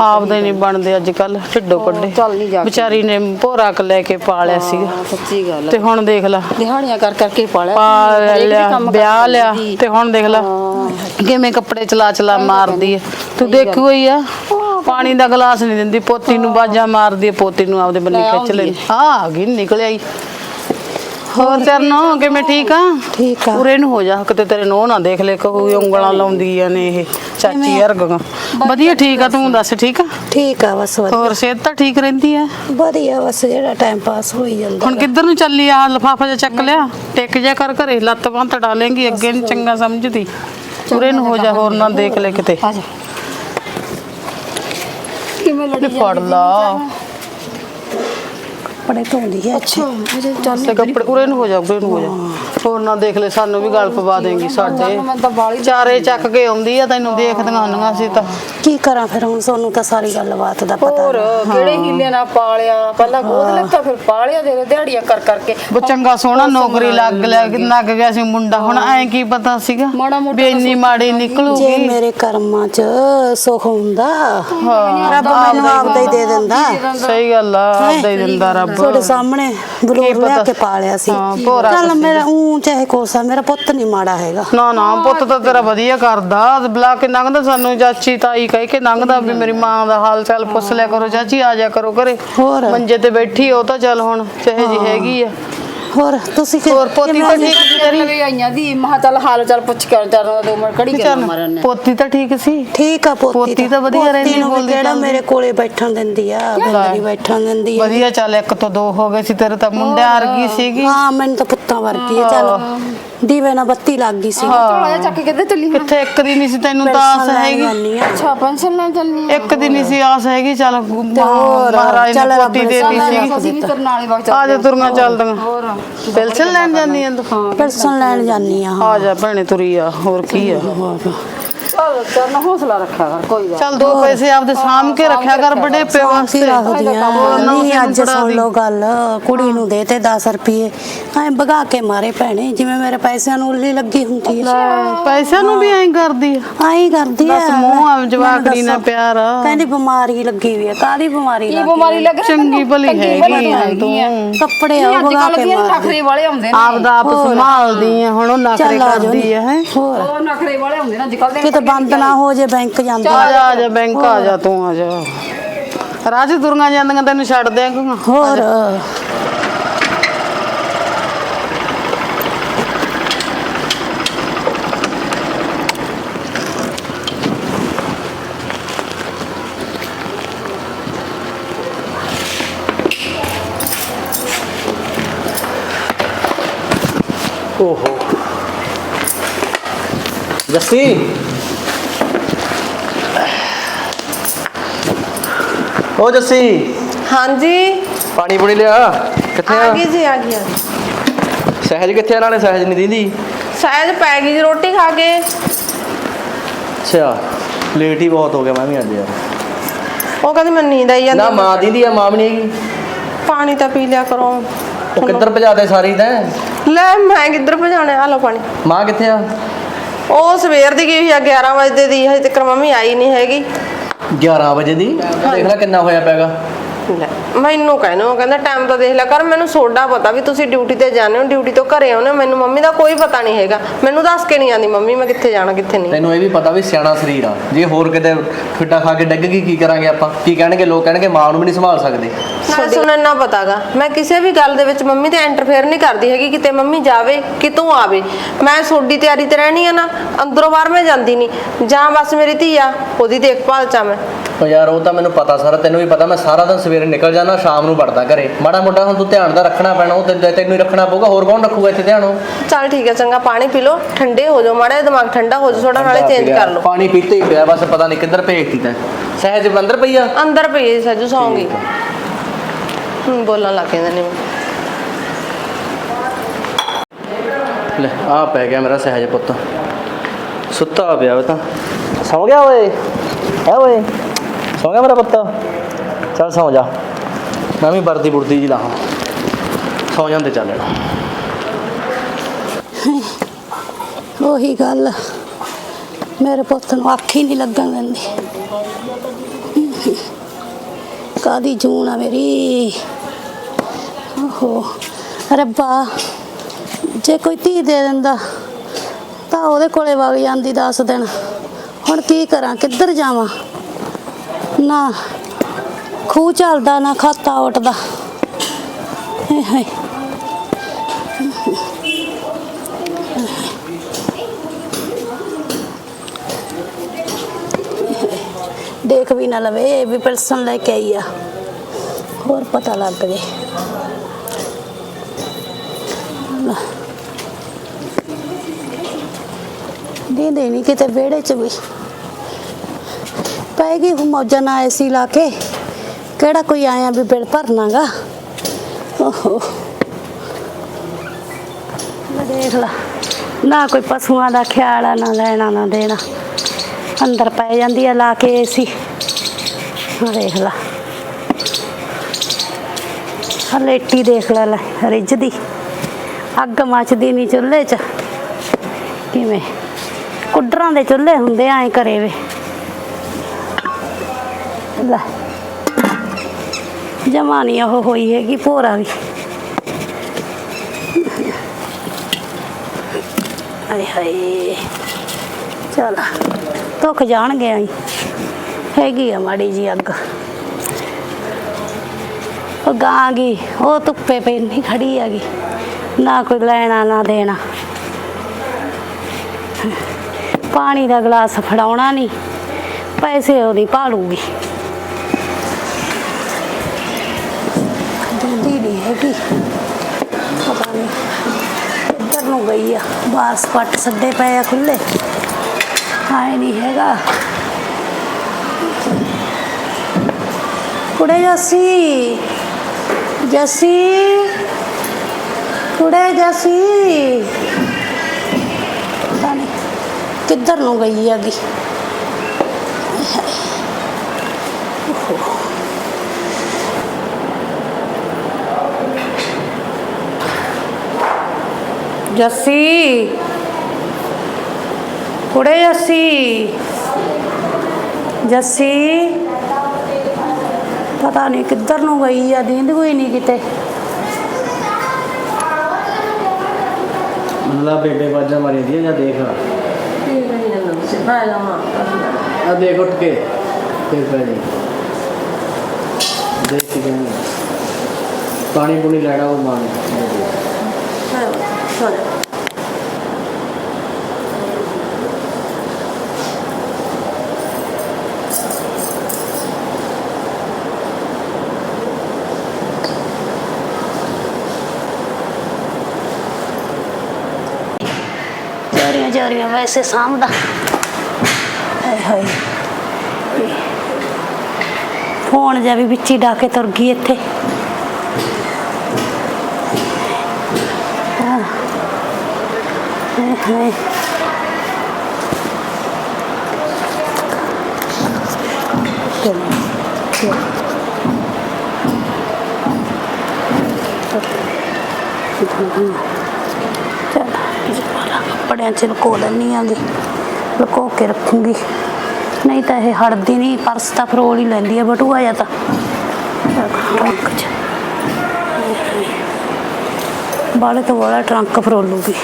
S5: ਆਪਦੇ ਨਹੀਂ ਬਣਦੇ ਅੱਜ ਕੱਲ ਢਿੱਡੋ ਕੱਢੇ।
S6: ਚੱਲ ਨਹੀਂ ਜਾ ਕੇ।
S5: ਵਿਚਾਰੀ ਨੇ ਭੋਰਾ ਕ ਲੈ ਕੇ ਪਾਲਿਆ ਸੀਗਾ।
S6: ਹਾਂ, ਸੱਚੀ ਗੱਲ
S5: ਤੇ ਹੁਣ ਦੇਖ ਲੈ।
S6: ਦਿਹਾੜੀਆਂ ਕਰ ਕਰਕੇ ਪਾਲਿਆ
S5: ਪਾ ਲਿਆ ਵਿਆਹ ਲਿਆ। ਤੇ ਹੁਣ ਦੇਖ ਲੈ। ਕਿਵੇਂ ਕੱਪੜੇ ਚਲਾ ਚਲਾ ਮਾਰਦੀ ਹੈ। ਤੂੰ ਦੇਖੋ ਹੀ। ਆ? ਪਾਣੀ ਦਾ ਗਲਾਸ ਨਹੀਂ ਦਿੰਦੀ ਪੋਤੀ ਨੂੰ ਬਾਜਾ ਮਾਰਦੀ ਹੈ ਪੋਤੀ ਨੂੰ ਆਪਦੇ ਬੰਨੀ ਖਿੱਚ ਲੈਂਦੀ। ਆ ਆ ਗਈ ਨਿਕਲ ਆਈ। ਹੋਰ ਚਰਨੋ ਕਿਵੇਂ ਠੀਕ ਆ?
S1: ਠੀਕ ਆ।
S5: ਪੂਰੇ ਨੂੰ ਹੋ ਜਾ ਕਿਤੇ ਤੇਰੇ ਨੋਹ ਨਾ ਦੇਖ ਲੈ ਕਹੂ ਉਂਗਲਾਂ ਲਾਉਂਦੀਆਂ ਨੇ ਇਹ ਚਾਚੀ ਅਰਗਾਂ ਵਧੀਆ ਠੀਕ ਆ ਤੂੰ ਦੱਸ ਠੀਕ ਆ?
S1: ਠੀਕ ਆ ਬਸ ਵਧੀਆ।
S5: ਹੋਰ ਸਿਹਤ ਤਾਂ ਠੀਕ ਰਹਿੰਦੀ ਆ?
S1: ਵਧੀਆ ਬਸ ਜਿਹੜਾ ਟਾਈਮ ਪਾਸ ਹੋਈ ਜਾਂਦਾ
S5: ਹੁਣ ਕਿੱਧਰ ਨੂੰ ਚੱਲੀ ਆ? ਲਫਾਫਾ ਜਿਹਾ ਚੱਕ ਲਿਆ ਟਿਕ ਜਾ ਕਰ ਘਰੇ ਲੱਤ ਬਾਂਹ ਤੜਾ ਲੇਂਗੀ ਅੱਗੇ ਨਹੀਂ ਚੰਗਾ ਸਮਝਦੀ। ਪੂਰੇ ਨੂੰ ਹੋ ਜਾ ਹੋਰ ਨਾ ਦੇਖ ਲੈ ਕਿਤੇ।
S6: ਆ ਜਾ। ਕਿਵੇਂ ਲੜੀ
S5: ਫੜ ਲਾ।
S1: ਕੱਪੜੇ ਧੋਂਦੀ ਹੈ
S6: ਅੱਛਾ ਅਜੇ ਚੱਲ
S5: ਕੱਪੜੇ ਉਰੇ ਨੂੰ ਹੋ ਜਾ ਉਰੇ ਨੂੰ ਹੋ ਜਾ। ਹੋਰ ਨਾ ਦੇਖ ਲੈ ਸਾਨੂੰ ਵੀ ਗਲ ਪਵਾ ਦੇਂਗੀ ਸਾਡੇ। ਚਾਰੇ ਚੱਕ ਕੇ ਆਉਂਦੀ ਆ ਤੈਨੂੰ ਦੇਖਦੀਆਂ ਹੁੰਦੀਆਂ ਸੀ ਤਾਂ।
S1: ਕੀ ਕਰਾਂ ਫਿਰ ਹੁਣ? ਤੁਹਾਨੂੰ ਤਾਂ ਸਾਰੀ ਗੱਲਬਾਤ ਦਾ ਪਤਾ
S6: ਹੋਰ ਕਿਹੜੇ ਹੀਲੇ ਨਾਲ ਪਾਲਿਆ? ਪਹਿਲਾਂ ਗੋਦ ਲੈਤਾ ਫਿਰ ਪਾਲਿਆ ਦੇ ਦਿਹਾੜੀਆਂ ਕਰ ਕਰਕੇ।
S5: ਉਹ ਚੰਗਾ ਸੋਹਣਾ ਨੌਕਰੀ ਲੱਗ ਲਿਆ ਲੱਗ ਗਿਆ। ਸੀ ਮੁੰਡਾ। ਹੁਣ ਐ ਕੀ ਪਤਾ ਸੀਗਾ?
S6: ਮਾੜਾ ਮੋਟਾ
S5: ਵੀ ਇੰਨੀ ਮਾੜੀ
S1: ਜੇ
S5: ਨਿਕਲੂਗੀ।
S1: ਮੇਰੇ ਕਰਮਾਂ 'ਚ ਸੁੱਖ ਹੁੰਦਾ ਰੱਬ ਮੈਨੂੰ ਆਪਦਾ ਹੀ ਦੇ ਦਿੰਦਾ।
S5: ਸਹੀ ਗੱਲ ਆ ਆਪਦਾ ਹੀ? ਦਿੰਦਾ ਰੱਬ।
S1: ਤੁਹਾਡੇ ਸਾਹਮਣੇ ਬਲੂਰ ਲਿਆ? ਕੇ ਪਾਲਿਆ ਸੀ।
S5: ਹਾਂ, ਭੋਰਾ
S1: ਚੱਲ ਮੇਰਾ ਉਹ ਚਾਹੇ ਕੋਸਾ ਮੇਰਾ ਪੁੱਤ ਨਹੀਂ ਮਾੜਾ ਹੈਗਾ।
S5: ਨਾ ਨਾ ਪੁੱਤ ਤਾਂ ਤੇਰਾ ਵਧੀਆ ਕਰਦਾ। ਬੁਲਾ ਕੇ ਲੰਘਦਾ ਸਾਨੂੰ ਚਾਚੀ ਤਾਈ ਕਹਿ ਕੇ ਲੰਘਦਾ ਵੀ ਮੇਰੀ ਮਾਂ ਦਾ ਹਾਲ ਚਾਲ ਪੁੱਛ ਲਿਆ ਕਰੋ ਚਾਚੀ ਆ ਜਾ ਕਰੋ ਘਰੇ।
S1: ਹੋਰ?
S5: ਮੰਜੇ ਤੇ ਬੈਠੀ ਉਹ ਤਾਂ ਚੱਲ ਹੁਣ ਚਾਹੇ ਜੀ ਹੈਗੀ ਆ।
S1: ਹੋਰ ਤੁਸੀਂ ਕਿ-
S5: ਹੋਰ ਪੋਤੀ ਤਾਂ ਠੀਕ ਸੀ? ਤੇਰੀ
S6: ਵੀ ਆਈਆਂ ਦੀ ਮਹਾ ਚੱਲ ਹਾਲ ਚਾਲ ਪੁੱਛ ਕੇ ਚੱਲ ਦੋ ਮਿੰਟ ਕੜੀ ਕਰ ਮਾਰਨ ਨੇ।
S5: ਪੋਤੀ ਤਾਂ ਠੀਕ ਸੀ?
S1: ਠੀਕ ਆ ਪੋਤੀ
S5: ਪੋਤੀ ਤਾਂ। ਵਧੀਆ ਰਹਿੰਦੀ,
S1: ਨੂੰ ਵੀ
S5: ਬੋਲਦੀ
S1: ਕਿਹੜਾ
S5: ਚਾਲਦੀ।
S1: ਮੇਰੇ ਕੋਲੇ ਬੈਠਣ ਦਿੰਦੀ ਆ ਬੰਦਰੀ ਬੈਠਣ ਦਿੰਦੀ ਆ।
S5: ਵਧੀਆ ਚੱਲ ਇੱਕ ਤੋਂ ਦੋ ਹੋ ਗਏ ਸੀ ਤੇਰੇ ਤਾਂ ਮੁੰਡਿਆਂ ਵਰਗੀ ਸੀਗੀ।
S1: ਹਾਂ ਮੈਨੂੰ ਤਾਂ ਪੁੱਤਾਂ ਵਰਗੀ ਆ ਚੱਲ। ਦੀਵੇ ਨਾਲ ਬੱਤੀ ਲੱਗ ਗਈ ਸੀ।
S6: ਥੋੜਾ ਜਿਹਾ ਚੱਕ ਕੇ ਕਿੱਧਰ ਚੱਲੀ ਹੁਣ?
S5: ਕਿੱਥੇ ਇੱਕ ਦੀ ਨਹੀਂ ਸੀ ਤੈਨੂੰ ਤਾਂ ਆਸ ਹੈਗੀ।
S6: ਅੱਛਾ ਪੈਨਸ਼ਨ ਲੈਣ ਚੱਲਨੀ
S5: ਇੱਕ ਦੀ ਨਹੀਂ ਸੀ ਆਸ ਹੈਗੀ ਚੱਲ।
S1: ਹੋਰ,
S5: ਮਹਾਰਾਜ
S1: ਚੱਲ
S5: ਨੇ
S1: ਰੱਬ
S5: ਪੋਤੀ ਦੇ ਦਿੱਤੀ ਸੀ।
S6: ਅਸੀਂ ਵੀ ਤੇਰੇ ਨਾਲ ਹੀ ਵਗ
S5: ਆ ਜਾ ਤੁਰੀਆਂ ਚੱਲਦੀਆਂ ਪੈਨਸ਼ਨ ਲੈਣ ਜਾਂਦੀ ਆਂ ਤੂੰ?
S1: ਪਰਸਨ ਲੈਣ ਜਾਨੀ ਆ
S5: ਆ ਜਾ ਭੈਣੇ ਤੁਰੀ ਆ ਹੋਰ ਕੀ ਆ?
S6: ਚੱਲ ਚੱਲ ਹੌਸਲਾ ਰੱਖਿਆ ਕਰ ਕੋਈ ਗੱਲ
S5: ਚੱਲ ਦੋ ਪੈਸੇ ਆਪਦੇ ਸਾਂਭ ਕੇ ਰੱਖਿਆ ਕਰ ਬੜੇ ਪਿਓ ਵਾਸਤੇ।
S1: ਰੱਖਦੀਆਂ ਨਹੀਂ ਅੱਜ ਸੁਣ ਲਓ ਗੱਲ ਕੁੜੀ ਨੂੰ ਦੇ ਤੇ 10 ਰੁਪਏ ਐ ਭਗਾ ਕੇ ਮਾਰੇ ਭੈਣੇ ਜਿਵੇਂ ਮੇਰੇ ਪੈਸਿਆਂ ਨੂੰ ਉੱਲੀ ਲੱਗੀ ਹੁੰਦੀ ਹੈ।
S5: ਪੈਸਿਆਂ ਨੂੰ ਵੀ ਐਂ ਕਰਦੀ ਆ।
S1: ਆਈ ਕਰਦੀ ਆ।
S5: ਬਸ ਮੂੰਹ ਆ ਜਵਾਕੜੀ ਨਾਲ। ਪਿਆਰ ਆ।
S1: ਕਹਿੰਦੀ ਬਿਮਾਰੀ ਲੱਗੀ ਹੋਈ ਹੈ ਕਾਦੀ ਬਿਮਾਰੀ
S6: ਕੀ
S1: ਲੱਗੀ
S6: ਬਿਮਾਰੀ ਲੱਗ ਰਹੀ
S5: ਚੰਗੀ ਭਲੀ ਹੈਗੀ ਆ ਤੂੰ।
S1: ਕੱਪੜੇ ਆ
S6: ਅੱਜ
S1: ਭਗਾ
S6: ਕੱਲ
S1: ਕੇ
S6: ਦੀਆਂ
S1: ਮਾਰਦੀ
S6: ਨਖਰੇ ਵਾਲੇ ਆਉਂਦੇ ਨੇ।
S5: ਆਪਦਾ ਆਪ ਸੰਭਾਲਦੀ ਆ ਹੁਣ ਉਹ ਨਖਰੇ
S1: ਚੱਲ ਆ ਜਾਓ
S5: ਕਰਦੀ ਆ ਹੈ।
S1: ਹੋਰ।
S6: ਉਹ ਨਖਰੇ ਵਾਲੇ ਆਉਂਦੇ ਨੇ ਅੱਜ ਕੱਲ ਦੇ
S1: ਕਿਤੇ ਬੰਦ ਨਾ ਹੋ ਜੇ ਬੈਂਕ ਜਾਂਦਾ।
S5: ਆ ਜਾ ਆ ਜਾ ਬੈਂਕ ਆ ਜਾ ਤੂੰ ਆ ਜਾ। ਰਾਜ ਤੁਰੀਆਂ ਜਾਂਦੀਆਂ ਤੈਨੂੰ ਛੱਡ ਦੇਂਗੂ
S1: ਹੋਰ।
S3: ਓਹੋ। ਜੱਸੀ। ਓ ਜੱਸੀ।
S2: ਹਾਂਜੀ।
S3: ਪਾਣੀ ਪੂਣੀ ਲਿਆ? ਕਿੱਥੇ
S2: ਆ?
S3: ਆ
S2: ਗਈ ਜੀ ਆ ਗਈ ਆ ਗਈ।
S3: ਸਹਿਜ ਕਿੱਥੇ ਆ ਨਾਲੇ? ਸਹਿਜ ਨਹੀਂ ਦੀਦੀ।
S2: ਸ਼ਾਇਦ ਪੈ ਗਈ ਜੀ ਰੋਟੀ ਖਾ ਕੇ।
S3: ਅੱਛਾ ਲੇਟ ਹੀ ਬਹੁਤ ਹੋ ਗਿਆ ਮੈਂ ਵੀ ਅੱਜ ਯਾਰ।
S2: ਉਹ ਕਹਿੰਦੀ ਮੈਨੂੰ ਨੀਂਦ ਆਈ ਜਾਂਦੀ।
S3: ਨਾ ਮਾਂ ਦੀਦੀ ਆ ਮਾਂ ਵੀ ਨਹੀਂ ਹੈਗੀ।
S2: ਪਾਣੀ ਤਾਂ ਪੀ ਲਿਆ ਕਰੋ।
S3: ਉਹ ਕਿੱਧਰ ਭਜਾਦੇ ਸਾਰੀ ਤੈਂ?
S2: ਲੈ ਮੈਂ ਕਿੱਧਰ ਭਜਾਣਾ? ਆ ਲਓ ਪਾਣੀ।
S3: ਮਾਂ ਕਿੱਥੇ ਆ?
S2: ਉਹ ਸਵੇਰ ਦੀ ਗਈ ਹੋਈ ਆ 11 ਵਜੇ ਦੀ। ਹਜੇ ਤੱਕ ਮੰਮੀ ਆਈ ਨਹੀਂ ਹੈਗੀ।
S3: 11 ਵਜੇ ਦੀ। ਦੇਖ ਲੈ ਕਿੰਨਾ ਹੋਇਆ ਪੈਗਾ
S2: ਲੈ। ਮੈਨੂੰ ਕਹਿੰਦੇ ਉਹ ਕਹਿੰਦਾ ਟਾਈਮ ਤਾਂ ਦੇਖ ਲਿਆ ਕਰ ਮੈਨੂੰ ਸੋਡਾ ਪਤਾ ਵੀ ਤੁਸੀਂ ਡਿਊਟੀ ਤੇ ਜਾਂਦੇ ਹੋ ਡਿਊਟੀ ਤੋਂ ਘਰੇ ਆਉਂਦੇ ਹੋ ਮੈਨੂੰ ਮੰਮੀ ਦਾ ਕੋਈ ਪਤਾ ਨਹੀਂ ਹੈਗਾ। ਮੈਨੂੰ ਦੱਸ ਕੇ ਨਹੀਂ ਆਂਦੀ ਮੰਮੀ ਮੈਂ ਕਿੱਥੇ ਜਾਣਾ ਕਿੱਥੇ ਨਹੀਂ।
S3: ਤੈਨੂੰ ਇਹ ਵੀ ਪਤਾ ਵੀ ਸਿਆਣਾ ਸਰੀਰ ਆ। ਜੇ ਹੋਰ ਕਿਤੇ ਫਿੱਟਾ ਖਾ ਕੇ ਡਿੱਗ ਗਈ ਕੀ ਕਰਾਂਗੇ ਆਪਾਂ? ਕੀ ਕਹਿਣਗੇ? ਲੋਕ ਕਹਿਣਗੇ ਮਾਂ ਨੂੰ ਵੀ ਨਹੀਂ ਸੰਭਾਲ ਸਕਦੇ।
S2: ਨਾਲੇ ਸੁਣ ਇੰਨਾ ਪਤਾਗਾ ਮੈਂ ਕਿਸੇ ਵੀ ਗੱਲ ਦੇ ਵਿੱਚ ਮੰਮੀ ਤੇ ਇੰਟਰਫੇਅਰ ਨਹੀਂ ਕਰਦੀ ਹੈਗੀ ਕਿਤੇ ਮੰਮੀ ਜਾਵੇ ਕਿਤੋਂ ਆਵੇ। ਮੈਂ ਸੋਡੀ ਤਿਆਰੀ ਤੇ ਰਹਿਣੀ ਆ ਨਾ ਅੰਦਰੋਂ ਬਾਹਰ ਮੈਂ ਜਾਂਦੀ ਨਹੀਂ। ਜਾਂ ਬਸ ਮੇਰੀ ਧੀ ਆ ਉਹਦੀ ਦੇਖਭਾਲ ਚ ਆ ਮੈਂ।
S3: ਉਹ ਯਾਰ ਉਹ ਤਾਂ ਮੈਨੂੰ ਪਤਾ ਸਾਰਾ ਤੈਨੂੰ ਵੀ ਪਤਾ ਮੈਂ ਸਾਰਾ ਦਿਨ ਸਵੇਰੇ ਨਿਕਲ ਜਾਣਾ ਸ਼ਾਮ ਨੂੰ ਵੜਦਾ ਘਰੇ। ਮਾੜਾ ਮੋਟਾ ਹੁਣ ਤੂੰ ਧਿਆਨ ਦਾ ਰੱਖਣਾ ਪੈਣਾ ਉਹ ਤੇ ਤੈਨੂੰ ਹੀ ਰੱਖਣਾ ਪਊਗਾ ਹੋਰ ਕੌਣ ਰੱਖੂਗਾ ਇੱਥੇ ਧਿਆਨ ਉਹ?
S2: ਚੱਲ ਠੀਕ ਹੈ ਚੰਗਾ ਪਾਣੀ ਪੀ ਲਓ ਠੰਡੇ ਹੋ ਜਾਓ ਮਾੜਾ ਜਿਹਾ ਦਿਮਾਗ ਠੰਡਾ ਹੋ ਜਾਓ ਥੋੜਾ ਨਾਲੇ ਚੇਂਜ ਕਰ ਲਓ।
S3: ਪਾਣੀ ਪੀਤੇ ਹੀ ਪਿਆ ਬਸ ਪਤਾ ਨਹੀਂ ਕਿੱਧਰ ਭੇਜਤੀ ਤੈਂ ਸਹਿਜ ਅੰਦਰ ਪਈ ਆ?
S2: ਅੰਦਰ ਪਈ ਸੱਜੂ ਸੌਂਗੀ। ਹੁਣ ਬੋਲਣ ਲੱਗ ਜਾਂਦੇ ਨੇ।
S3: ਲੈ ਆ ਪੈ ਗਿਆ ਮੇਰਾ ਸਹਿਜ ਪੁੱਤ। ਸੁੱਤਾ ਪਿਆ ਉਹ ਤਾਂ। ਸੌਂ ਗਿਆ ਓਏ? ਹੈ ਓਏ? ਸੌਂ ਗਿਆ ਮੇਰਾ ਪੁੱਤ? ਚੱਲ ਸੌਂ ਜਾ। ਮੈਂ ਵੀ ਵਰਦੀ ਬੁਰਦੀ ਜੀ ਲਾਹਾਂ ਸੌਂ ਜਾਂਦੇ ਚੱਲ।
S1: ਉਹੀ ਗੱਲ। ਮੇਰੇ ਪੁੱਤ ਨੂੰ ਅੱਖ ਹੀ ਨਹੀਂ ਲੱਗਣ ਦਿੰਦੀ। ਕਾਦੀ ਜੂਨ ਆ ਮੇਰੀ? ਓਹੋ। ਰੱਬਾ, ਜੇ ਕੋਈ ਧੀ ਦੇ ਦਿੰਦਾ, ਤਾਂ ਉਹਦੇ ਕੋਲੇ ਵਗ ਜਾਂਦੀ ਦੱਸ ਦਿਨ। ਹੁਣ ਕੀ ਕਰਾਂ? ਕਿੱਧਰ ਜਾਵਾਂ? ਨਾ। ਖੂਹ ਚੱਲਦਾ ਨਾ ਖਾਤਾ ਉੱਠਦਾ ਹਾਏ ਹਾਏ। ਦੇਖ ਵੀ ਨਾ ਲਵੇ, ਇਹ ਵੀ ਪਰਸਨ ਲੈ ਕੇ ਆਈ ਆ। ਹੋਰ ਪਤਾ ਲੱਗ ਜੇ। ਲੈ। ਦੇ ਦੇ ਕਿਤੇ ਵਿਹੜੇ ਚ ਵੀ। ਪੈਗੀ ਹੁ ਮੌਜਾਂ ਨਾਲ ਐਸੀ ਲਾ ਕੇ। ਕਿਹੜਾ ਕੋਈ ਆਇਆ ਵੀ ਬਿਲ ਭਰਨਾਗਾ? ਓਹੋ। ਲੈ ਦੇਖ ਲਾ। ਨਾ ਕੋਈ ਪਸ਼ੂਆਂ ਦਾ ਖਿਆਲ ਆ, ਨਾ ਲੈਣਾ, ਨਾ ਦੇਣਾ। ਅੰਦਰ ਪੈ ਜਾਂਦੀ ਆ, ਲਾ ਕੇ ਏਸੀ। ਦੇਖ ਲਾ। ਆ ਲੇਟੀ ਦੇਖ ਲੈ ਲੈ ਰਿੱਝਦੀ ਅੱਗ ਮੱਚਦੀ ਨਹੀਂ ਚੁੱਲ੍ਹੇ 'ਚ। ਕਿਵੇਂ? ਕੁੱਡਰਾਂ ਦੇ ਚੁੱਲ੍ਹੇ ਹੁੰਦੇ ਐ ਘਰੇ ਵੇ। ਲੈ। ਜਮਾ ਨਹੀਂ ਉਹ ਹੋਈ ਹੈਗੀ, ਭੋਰਾ ਵੀ। ਆਏ ਹਾਏ, ਚਲ, ਧੁੱਖ ਜਾਣਗੇ ਆਈ। ਹੈਗੀ ਆ ਮਾੜੀ ਜੀ ਅੱਗ। ਉਹ ਗਾਂ ਗਈ, ਉਹ ਧੁੱਪੇ ਪਈ ਨਹੀਂ ਖੜੀ ਹੈਗੀ। ਨਾ ਕੋਈ ਲੈਣਾ, ਨਾ ਦੇਣਾ। ਪਾਣੀ ਦਾ ਗਲਾਸ ਫੜਾਉਣਾ ਨਹੀਂ, ਪੈਸੇ ਉਹਦੀ ਭਾਲੂਗੀ। ਗਈ ਆ ਬਾਸ ਪੱਟ ਸੱਦੇ ਪਏ ਆ ਖੁੱਲੇ ਆਏ ਨਹੀਂ ਹੈਗਾ। ਕੁੜੇ ਜੱਸੀ ਜੱਸੀ, ਕੁੜੇ ਜੱਸੀ। ਕਿੱਧਰ ਨੂੰ ਗਈ ਹੈਗੀ। ਜੱਸੀ। ਕੁੜੇ ਜੱਸੀ। ਜੱਸੀ। ਪਤਾ ਨਹੀਂ ਕਿੱਧਰ ਨੂੰ ਗਈ ਆ, ਦੀਂਦ ਕੋਈ ਨਹੀਂ ਕਿਤੇ।
S3: ਲਾ ਬੇਬੇ ਬਾਜਾ ਮਾਰੀ ਦੀ ਜਾਂ ਦੇਖ ਆ ਦੇਖ ਉੱਠ ਕੇ। ਫਿਰ ਪੈ ਜੀ। ਦੇਖ ਕੇ ਪਾਣੀ ਪੂਣੀ ਲੈਣਾ ਉਹ ਮਾਂ ਨੇ
S1: ਵਿਚਾਰੀਆਂ ਵੈਸੇ ਸਾਂਭਦਾ ਹਾਏ ਹਾਏ। ਫੋਨ ਜਾ ਵੀ ਵਿੱਚ ਹੀ ਡਾ ਤੁਰ ਗਈ ਇੱਥੇ। ਹਾਏ ਹਾਏ ਚਲੋ ਚਲ ਕੱਪੜਿਆਂ ਚ ਲਕੋ ਲੈਣੀ ਆਂਗੀ ਲਕੋ ਕੇ ਰੱਖੂੰਗੀ। ਨਹੀਂ ਤਾਂ ਇਹ ਹੜਦੀ ਨਹੀਂ, ਪਰਸ ਤਾਂ ਫਰੋਲ ਹੀ ਲੈਂਦੀ ਆ, ਬਟੂਆ ਜਾਂ ਤਾਂ। ਟਰੰਕ ਚ। ਬਾਲੇ ਤੋਂ ਵਾਲਾ ਟਰੰਕ ਫਰੋਲੂਗੀ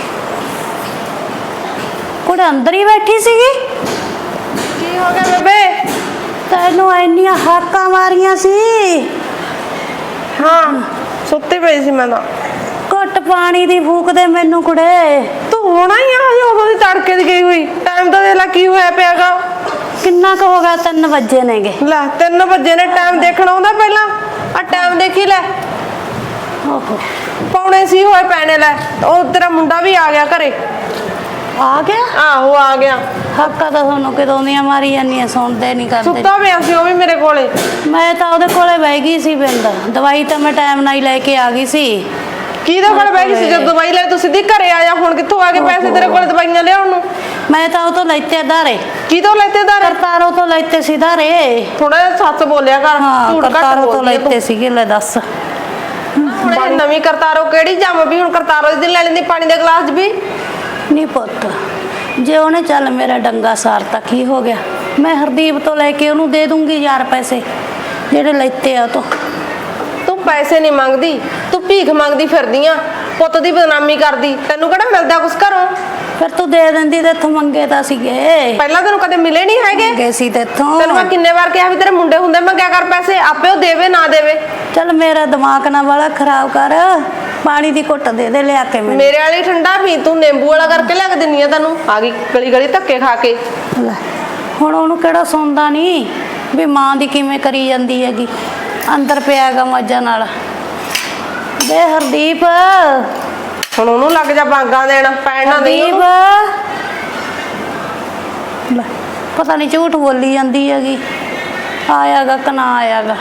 S1: ਕੁੜੇ ਅੰਦਰ ਹੀ ਬੈਠੀ ਸੀਗੀ।
S2: ਕੀ ਹੋ ਗਿਆ ਬੇਬੇ?
S1: ਤੈਨੂੰ ਇੰਨੀਆਂ ਹਾਕਾਂ ਮਾਰੀਆਂ ਸੀ।
S2: ਹਾਂ ਸੁੱਤੀ ਪਈ ਸੀ ਮੈਂ ਤਾਂ।
S1: ਘੁੱਟ ਪਾਣੀ ਦੀ ਫੂਕ ਦੇ ਮੈਨੂੰ ਕੁੜੇ।
S2: ਤੂੰ ਹੋਣਾ ਹੀ ਆ ਹਜੇ ਉਦੋਂ ਦੀ ਤੜਕੇ ਦੀ ਗਈ ਹੋਈ। ਟਾਈਮ ਤਾਂ ਦੇਖ ਲੈ ਕੀ ਹੋਇਆ ਪਿਆਗਾ।
S1: ਕਿੰਨਾ ਕੁ ਹੋ ਗਿਆ? 3 ਵਜੇ ਨੇਗੇ।
S2: ਲੈ 3 ਵਜੇ ਨੇ ਟਾਈਮ ਦੇਖਣਾ ਆਉਂਦਾ ਪਹਿਲਾਂ। ਆ ਟਾਈਮ ਦੇਖੀ ਲੈ।
S1: ਓਹੋ।
S2: ਪੌਣੇ ਸੀ ਹੋਏ ਪੈਣੇ ਲੈ। ਉਹ ਤੇਰਾ ਮੁੰਡਾ ਵੀ ਆ ਗਿਆ ਘਰੇ।
S1: ਆ ਗਿਆ?
S2: ਆਹੋ ਆ ਗਿਆ।
S1: ਹਾਕਾਂ ਤਾਂ ਤੁਹਾਨੂੰ ਕਿਦੋਂ ਦੀਆਂ ਮਾਰੀ ਜਾਂਦੀਆਂ ਸੁਣਦੇ ਨਹੀਂ ਕਰਦੇ।
S2: ਸੁੱਤਾ ਪਿਆ ਸੀ ਉਹ ਵੀ ਮੇਰੇ ਕੋਲੇ।
S1: ਮੈਂ ਤਾਂ ਉਹਦੇ ਕੋਲੇ ਬਹਿ ਗਈ ਸੀ ਪਿੰਡ। ਦਵਾਈ ਤਾਂ ਮੈਂ ਟਾਈਮ ਨਾਲ ਹੀ ਲੈ ਕੇ ਆ ਗਈ ਸੀ।
S2: ਕਿਹਦੇ ਕੋਲ ਬੈ ਗਈ ਸੀ? ਜਦ ਦਵਾਈ ਲੈ ਤੂੰ ਸਿੱਧੀ ਘਰੇ ਆ ਜਾ ਹੁਣ ਕਿੱਥੋਂ ਆ ਕੇ ਪੈਸੇ ਤੇਰੇ ਕੋਲ ਦਵਾਈਆਂ ਲਿਆਉਣ ਨੂੰ?
S1: ਮੈਂ ਤਾਂ ਉਹ ਤੋਂ ਲੈਤੇ ਧਾਰੇ।
S2: ਕਿਦੋਂ ਲੈਤੇ ਦਾਰ
S1: ਕਰਤਾਰੋ ਤੋਂ ਲੈਤੇ ਸੀ ਧਾਰੇ।
S2: ਥੋੜਾ ਜਿਹਾ ਸੱਚ ਬੋਲਿਆ ਕਰ
S1: ਹਾਂ
S2: ਝੂਠ ਘੱਟ
S1: ਕਰਤਾਰੋ ਤੋਂ
S2: ਬੋਲਦੀ ਆ ਤੂੰ।
S1: ਲੈਤੇ ਸੀਗੇ ਲੈ ਦੱਸ।
S2: ਹੁਣ ਇਹ ਨਵੀਂ ਕਰਤਾਰੋ ਕਿਹੜੀ ਜੰਮ ਵੀ? ਹੁਣ ਕਰਤਾਰੋ ਦੀ ਲੈ ਲੈਂਦੀ ਪਾਣੀ ਦੇ ਗਲਾਸ 'ਚ ਵੀ।
S1: ਨਹੀਂ ਪੁੱਤ ਜੇ ਉਹਨੇ ਚੱਲ ਮੇਰਾ ਡੰਗਾ ਸਾਰਤਾ ਕੀ ਹੋ ਗਿਆ? ਮੈਂ ਹਰਦੀਪ ਤੋਂ ਲੈ ਕੇ ਉਹਨੂੰ ਦੇ ਦੂੰਗੀ ਯਾਰ ਪੈਸੇ ਜਿਹੜੇ ਲੈਤੇ ਆ ਤੋਂ।
S2: ਤੂੰ ਪੈਸੇ ਨਹੀਂ ਮੰਗਦੀ ਤੂੰ ਭੀਖ ਮੰਗਦੀ ਫਿਰਦੀ ਆ ਪੁੱਤ ਦੀ ਬਦਨਾਮੀ ਕਰਦੀ ਤੈਨੂੰ ਕਿਹੜਾ ਮਿਲਦਾ ਕੁਛ ਘਰੋਂ?
S1: ਫਿਰ ਤੂੰ ਦੇ ਦਿੰਦੀ ਤੇ ਇੱਥੋਂ ਮੰਗੇ ਤਾਂ ਸੀਗੇ।
S2: ਪਹਿਲਾਂ ਤੈਨੂੰ ਕਦੇ ਮਿਲੇ ਨਹੀਂ ਹੈਗੇ?
S1: ਮੰਗੇ ਸੀ ਤੇ ਇੱਥੋਂ।
S2: ਤੈਨੂੰ ਮੈਂ ਕਿੰਨੇ ਵਾਰ ਕਿਹਾ ਵੀ ਤੇਰੇ ਮੁੰਡੇ ਹੁੰਦੇ ਮੰਗਿਆ ਕਰ ਪੈਸੇ ਆਪੇ ਉਹ ਦੇਵੇ ਨਾ ਦੇਵੇ।
S1: ਚੱਲ ਮੇਰਾ ਦਿਮਾਗ ਨਾ ਵਾਲਾ ਖਰਾਬ ਕਰ। ਪਾਣੀ ਦੀ ਘੁੱਟ ਦੇ ਦੇ ਲਿਆ ਕੇ ਮੈਨੂੰ।
S2: ਮੇਰੇ ਵਾਲੀ ਠੰਡਾ ਵੀ ਤੂੰ ਨਿੰਬੂ ਵਾਲਾ ਕਰਕੇ ਲਿਆ ਕੇ ਦਿੰਨੀ ਆ ਤੈਨੂੰ। ਆ ਗਈ ਗਲੀ ਗਲੀ ਧੱਕੇ ਖਾ ਕੇ।
S1: ਲੈ, ਹੁਣ ਉਹਨੂੰ ਕਿਹੜਾ ਸੁਣਦਾ ਨਹੀਂ ਵੀ ਮਾਂ ਦੀ ਕਿਵੇਂ ਕਰੀ ਜਾਂਦੀ ਹੈਗੀ? ਅੰਦਰ ਪਿਆਗਾ ਮੱਝਾਂ ਨਾਲ। ਬੇ ਹਰਦੀਪ।
S2: ਹੁਣ ਉਹਨੂੰ ਲੱਗ ਜਾ ਬਾਂਗਾ ਦੇਣ ਪੈਣ ਨਾ ਦੇ
S1: ਹਰਦੀਪ। ਲੈ, ਪਤਾ ਨਹੀਂ ਝੂਠ ਬੋਲੀ ਜਾਂਦੀ ਹੈਗੀ। ਆਇਆਗਾ ਕਿ ਨਾ ਆਇਆਗਾ?